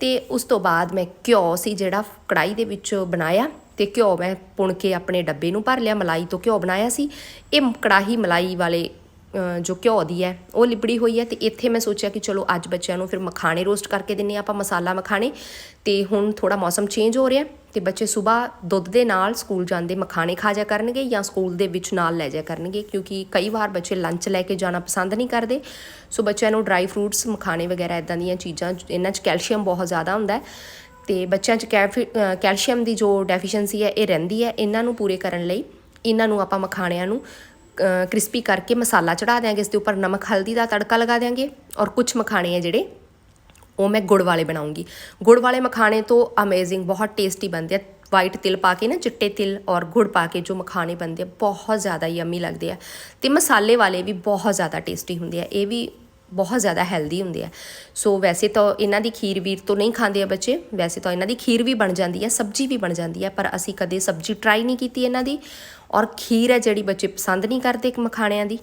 ਤੇ ਉਸ ਤੋਂ ਬਾਅਦ ਮੈਂ ਘਿਓ ਸੀ ਜਿਹੜਾ ਕੜਾਈ ਦੇ ਵਿੱਚ ਬਣਾਇਆ ਤੇ ਘਿਓ ਮੈਂ ਪੁਣ ਕੇ ਆਪਣੇ ਡੱਬੇ ਨੂੰ ਭਰ ਲਿਆ, ਮਲਾਈ ਤੋਂ ਘਿਓ ਬਣਾਇਆ ਸੀ। ਇਹ ਕੜਾਹੀ ਮਲਾਈ ਵਾਲੇ ਜੋ ਘਿਓ ਦੀ ਹੈ, ਉਹ ਲਿਬੜੀ ਹੋਈ ਹੈ ਤੇ ਇੱਥੇ ਮੈਂ ਸੋਚਿਆ ਕਿ ਚਲੋ ਅੱਜ ਬੱਚਿਆਂ ਨੂੰ ਫਿਰ ਮਖਾਣੇ ਰੋਸਟ ਕਰਕੇ ਦਿੰਨੇ ਆਪਾਂ ਮਸਾਲਾ ਮਖਾਣੇ। ਤੇ ਹੁਣ ਥੋੜਾ ਮੌਸਮ ਚੇਂਜ ਹੋ ਰਿਹਾ ਤੇ ਬੱਚੇ ਸਵੇਰ ਦੁੱਧ ਦੇ ਨਾਲ ਸਕੂਲ ਜਾਂਦੇ ਮਖਾਣੇ ਖਾ ਜਾ ਕਰਨਗੇ ਜਾਂ ਸਕੂਲ ਦੇ ਵਿੱਚ ਨਾਲ ਲੈ ਜਾ ਕਰਨਗੇ, ਕਿਉਂਕਿ ਕਈ ਵਾਰ ਬੱਚੇ ਲੰਚ ਲੈ ਕੇ ਜਾਣਾ ਪਸੰਦ ਨਹੀਂ ਕਰਦੇ। ਸੋ ਬੱਚਿਆਂ ਨੂੰ ਡਰਾਈ ਫਰੂਟਸ ਮਖਾਣੇ ਵਗੈਰਾ ਇਦਾਂ ਦੀਆਂ ਚੀਜ਼ਾਂ ਇਹਨਾਂ 'ਚ ਕੈਲਸ਼ੀਅਮ ਬਹੁਤ ਜ਼ਿਆਦਾ ਹੁੰਦਾ ਹੈ। ਤੇ ਬੱਚਿਆਂ 'ਚ ਕੈਫੀ- ਕੈਲਸ਼ੀਅਮ ਦੀ ਜੋ ਡੈਫੀਸ਼ੀਐਂਸੀ ਹੈ, ਇਹ ਰਹਿੰਦੀ ਹੈ। ਇਹਨਾਂ ਨੂੰ ਪੂਰੇ ਕਰਨ ਲਈ, ਇਹਨਾਂ ਨੂੰ ਆਪਾਂ ਮਖਾਣਿਆਂ ਨੂੰ ਕ੍ਰਿਸਪੀ ਕਰਕੇ ਮਸਾਲਾ ਚੜਾ ਦਿਆਂਗੇ, ਇਸ ਦੇ ਉੱਪਰ ਨਮਕ, ਹਲਦੀ ਦਾ ਤੜਕਾ ਲਗਾ ਦਿਆਂਗੇ ਔਰ ਕੁਝ ਮਖਾਣੇ ਆ ਜਿਹੜੇ ਉਹ ਮੈਂ ਗੁੜ ਵਾਲੇ ਬਣਾਉਂਗੀ। ਗੁੜ ਵਾਲੇ ਮਖਾਣੇ ਤੋਂ ਅਮੇਜ਼ਿੰਗ ਬਹੁਤ ਟੇਸਟੀ ਬਣਦੇ ਆ। ਵਾਈਟ ਤਿਲ ਪਾ ਕੇ ਨਾ, ਚਿੱਟੇ ਤਿਲ ਔਰ ਗੁੜ ਪਾ ਕੇ ਜੋ ਮਖਾਣੇ ਬਣਦੇ ਆ, ਬਹੁਤ ਜ਼ਿਆਦਾ ਯੰਮੀ ਲੱਗਦੇ ਆ। ਤੇ ਮਸਾਲੇ ਵਾਲੇ ਵੀ ਬਹੁਤ ਜ਼ਿਆਦਾ ਟੇਸਟੀ ਹੁੰਦੇ ਆ। ਇਹ ਵੀ ਬਹੁਤ ਜ਼ਿਆਦਾ ਹੈਲਦੀ ਹੁੰਦੇ ਆ। ਸੋ ਵੈਸੇ ਤਾਂ ਇਹਨਾਂ ਦੀ ਖੀਰ ਵੀਰ ਤੋਂ ਨਹੀਂ ਖਾਂਦੇ ਆ ਬੱਚੇ। ਵੈਸੇ ਤਾਂ ਇਹਨਾਂ ਦੀ ਖੀਰ ਵੀ ਬਣ ਜਾਂਦੀ ਹੈ ਸਬਜ਼ੀ ਵੀ ਬਣ ਜਾਂਦੀ ਹੈ ਪਰ ਅਸੀਂ ਕਦੇ ਸਬਜ਼ੀ ਟਰਾਈ ਨਹੀਂ ਕੀਤੀ ਇਹਨਾਂ ਦੀ। ਔਰ ਖੀਰ ਹੈ ਜਿਹੜੀ ਬੱਚੇ ਪਸੰਦ ਨਹੀਂ ਕਰਦੇ ਮਖਾਣਿਆਂ ਦੀ।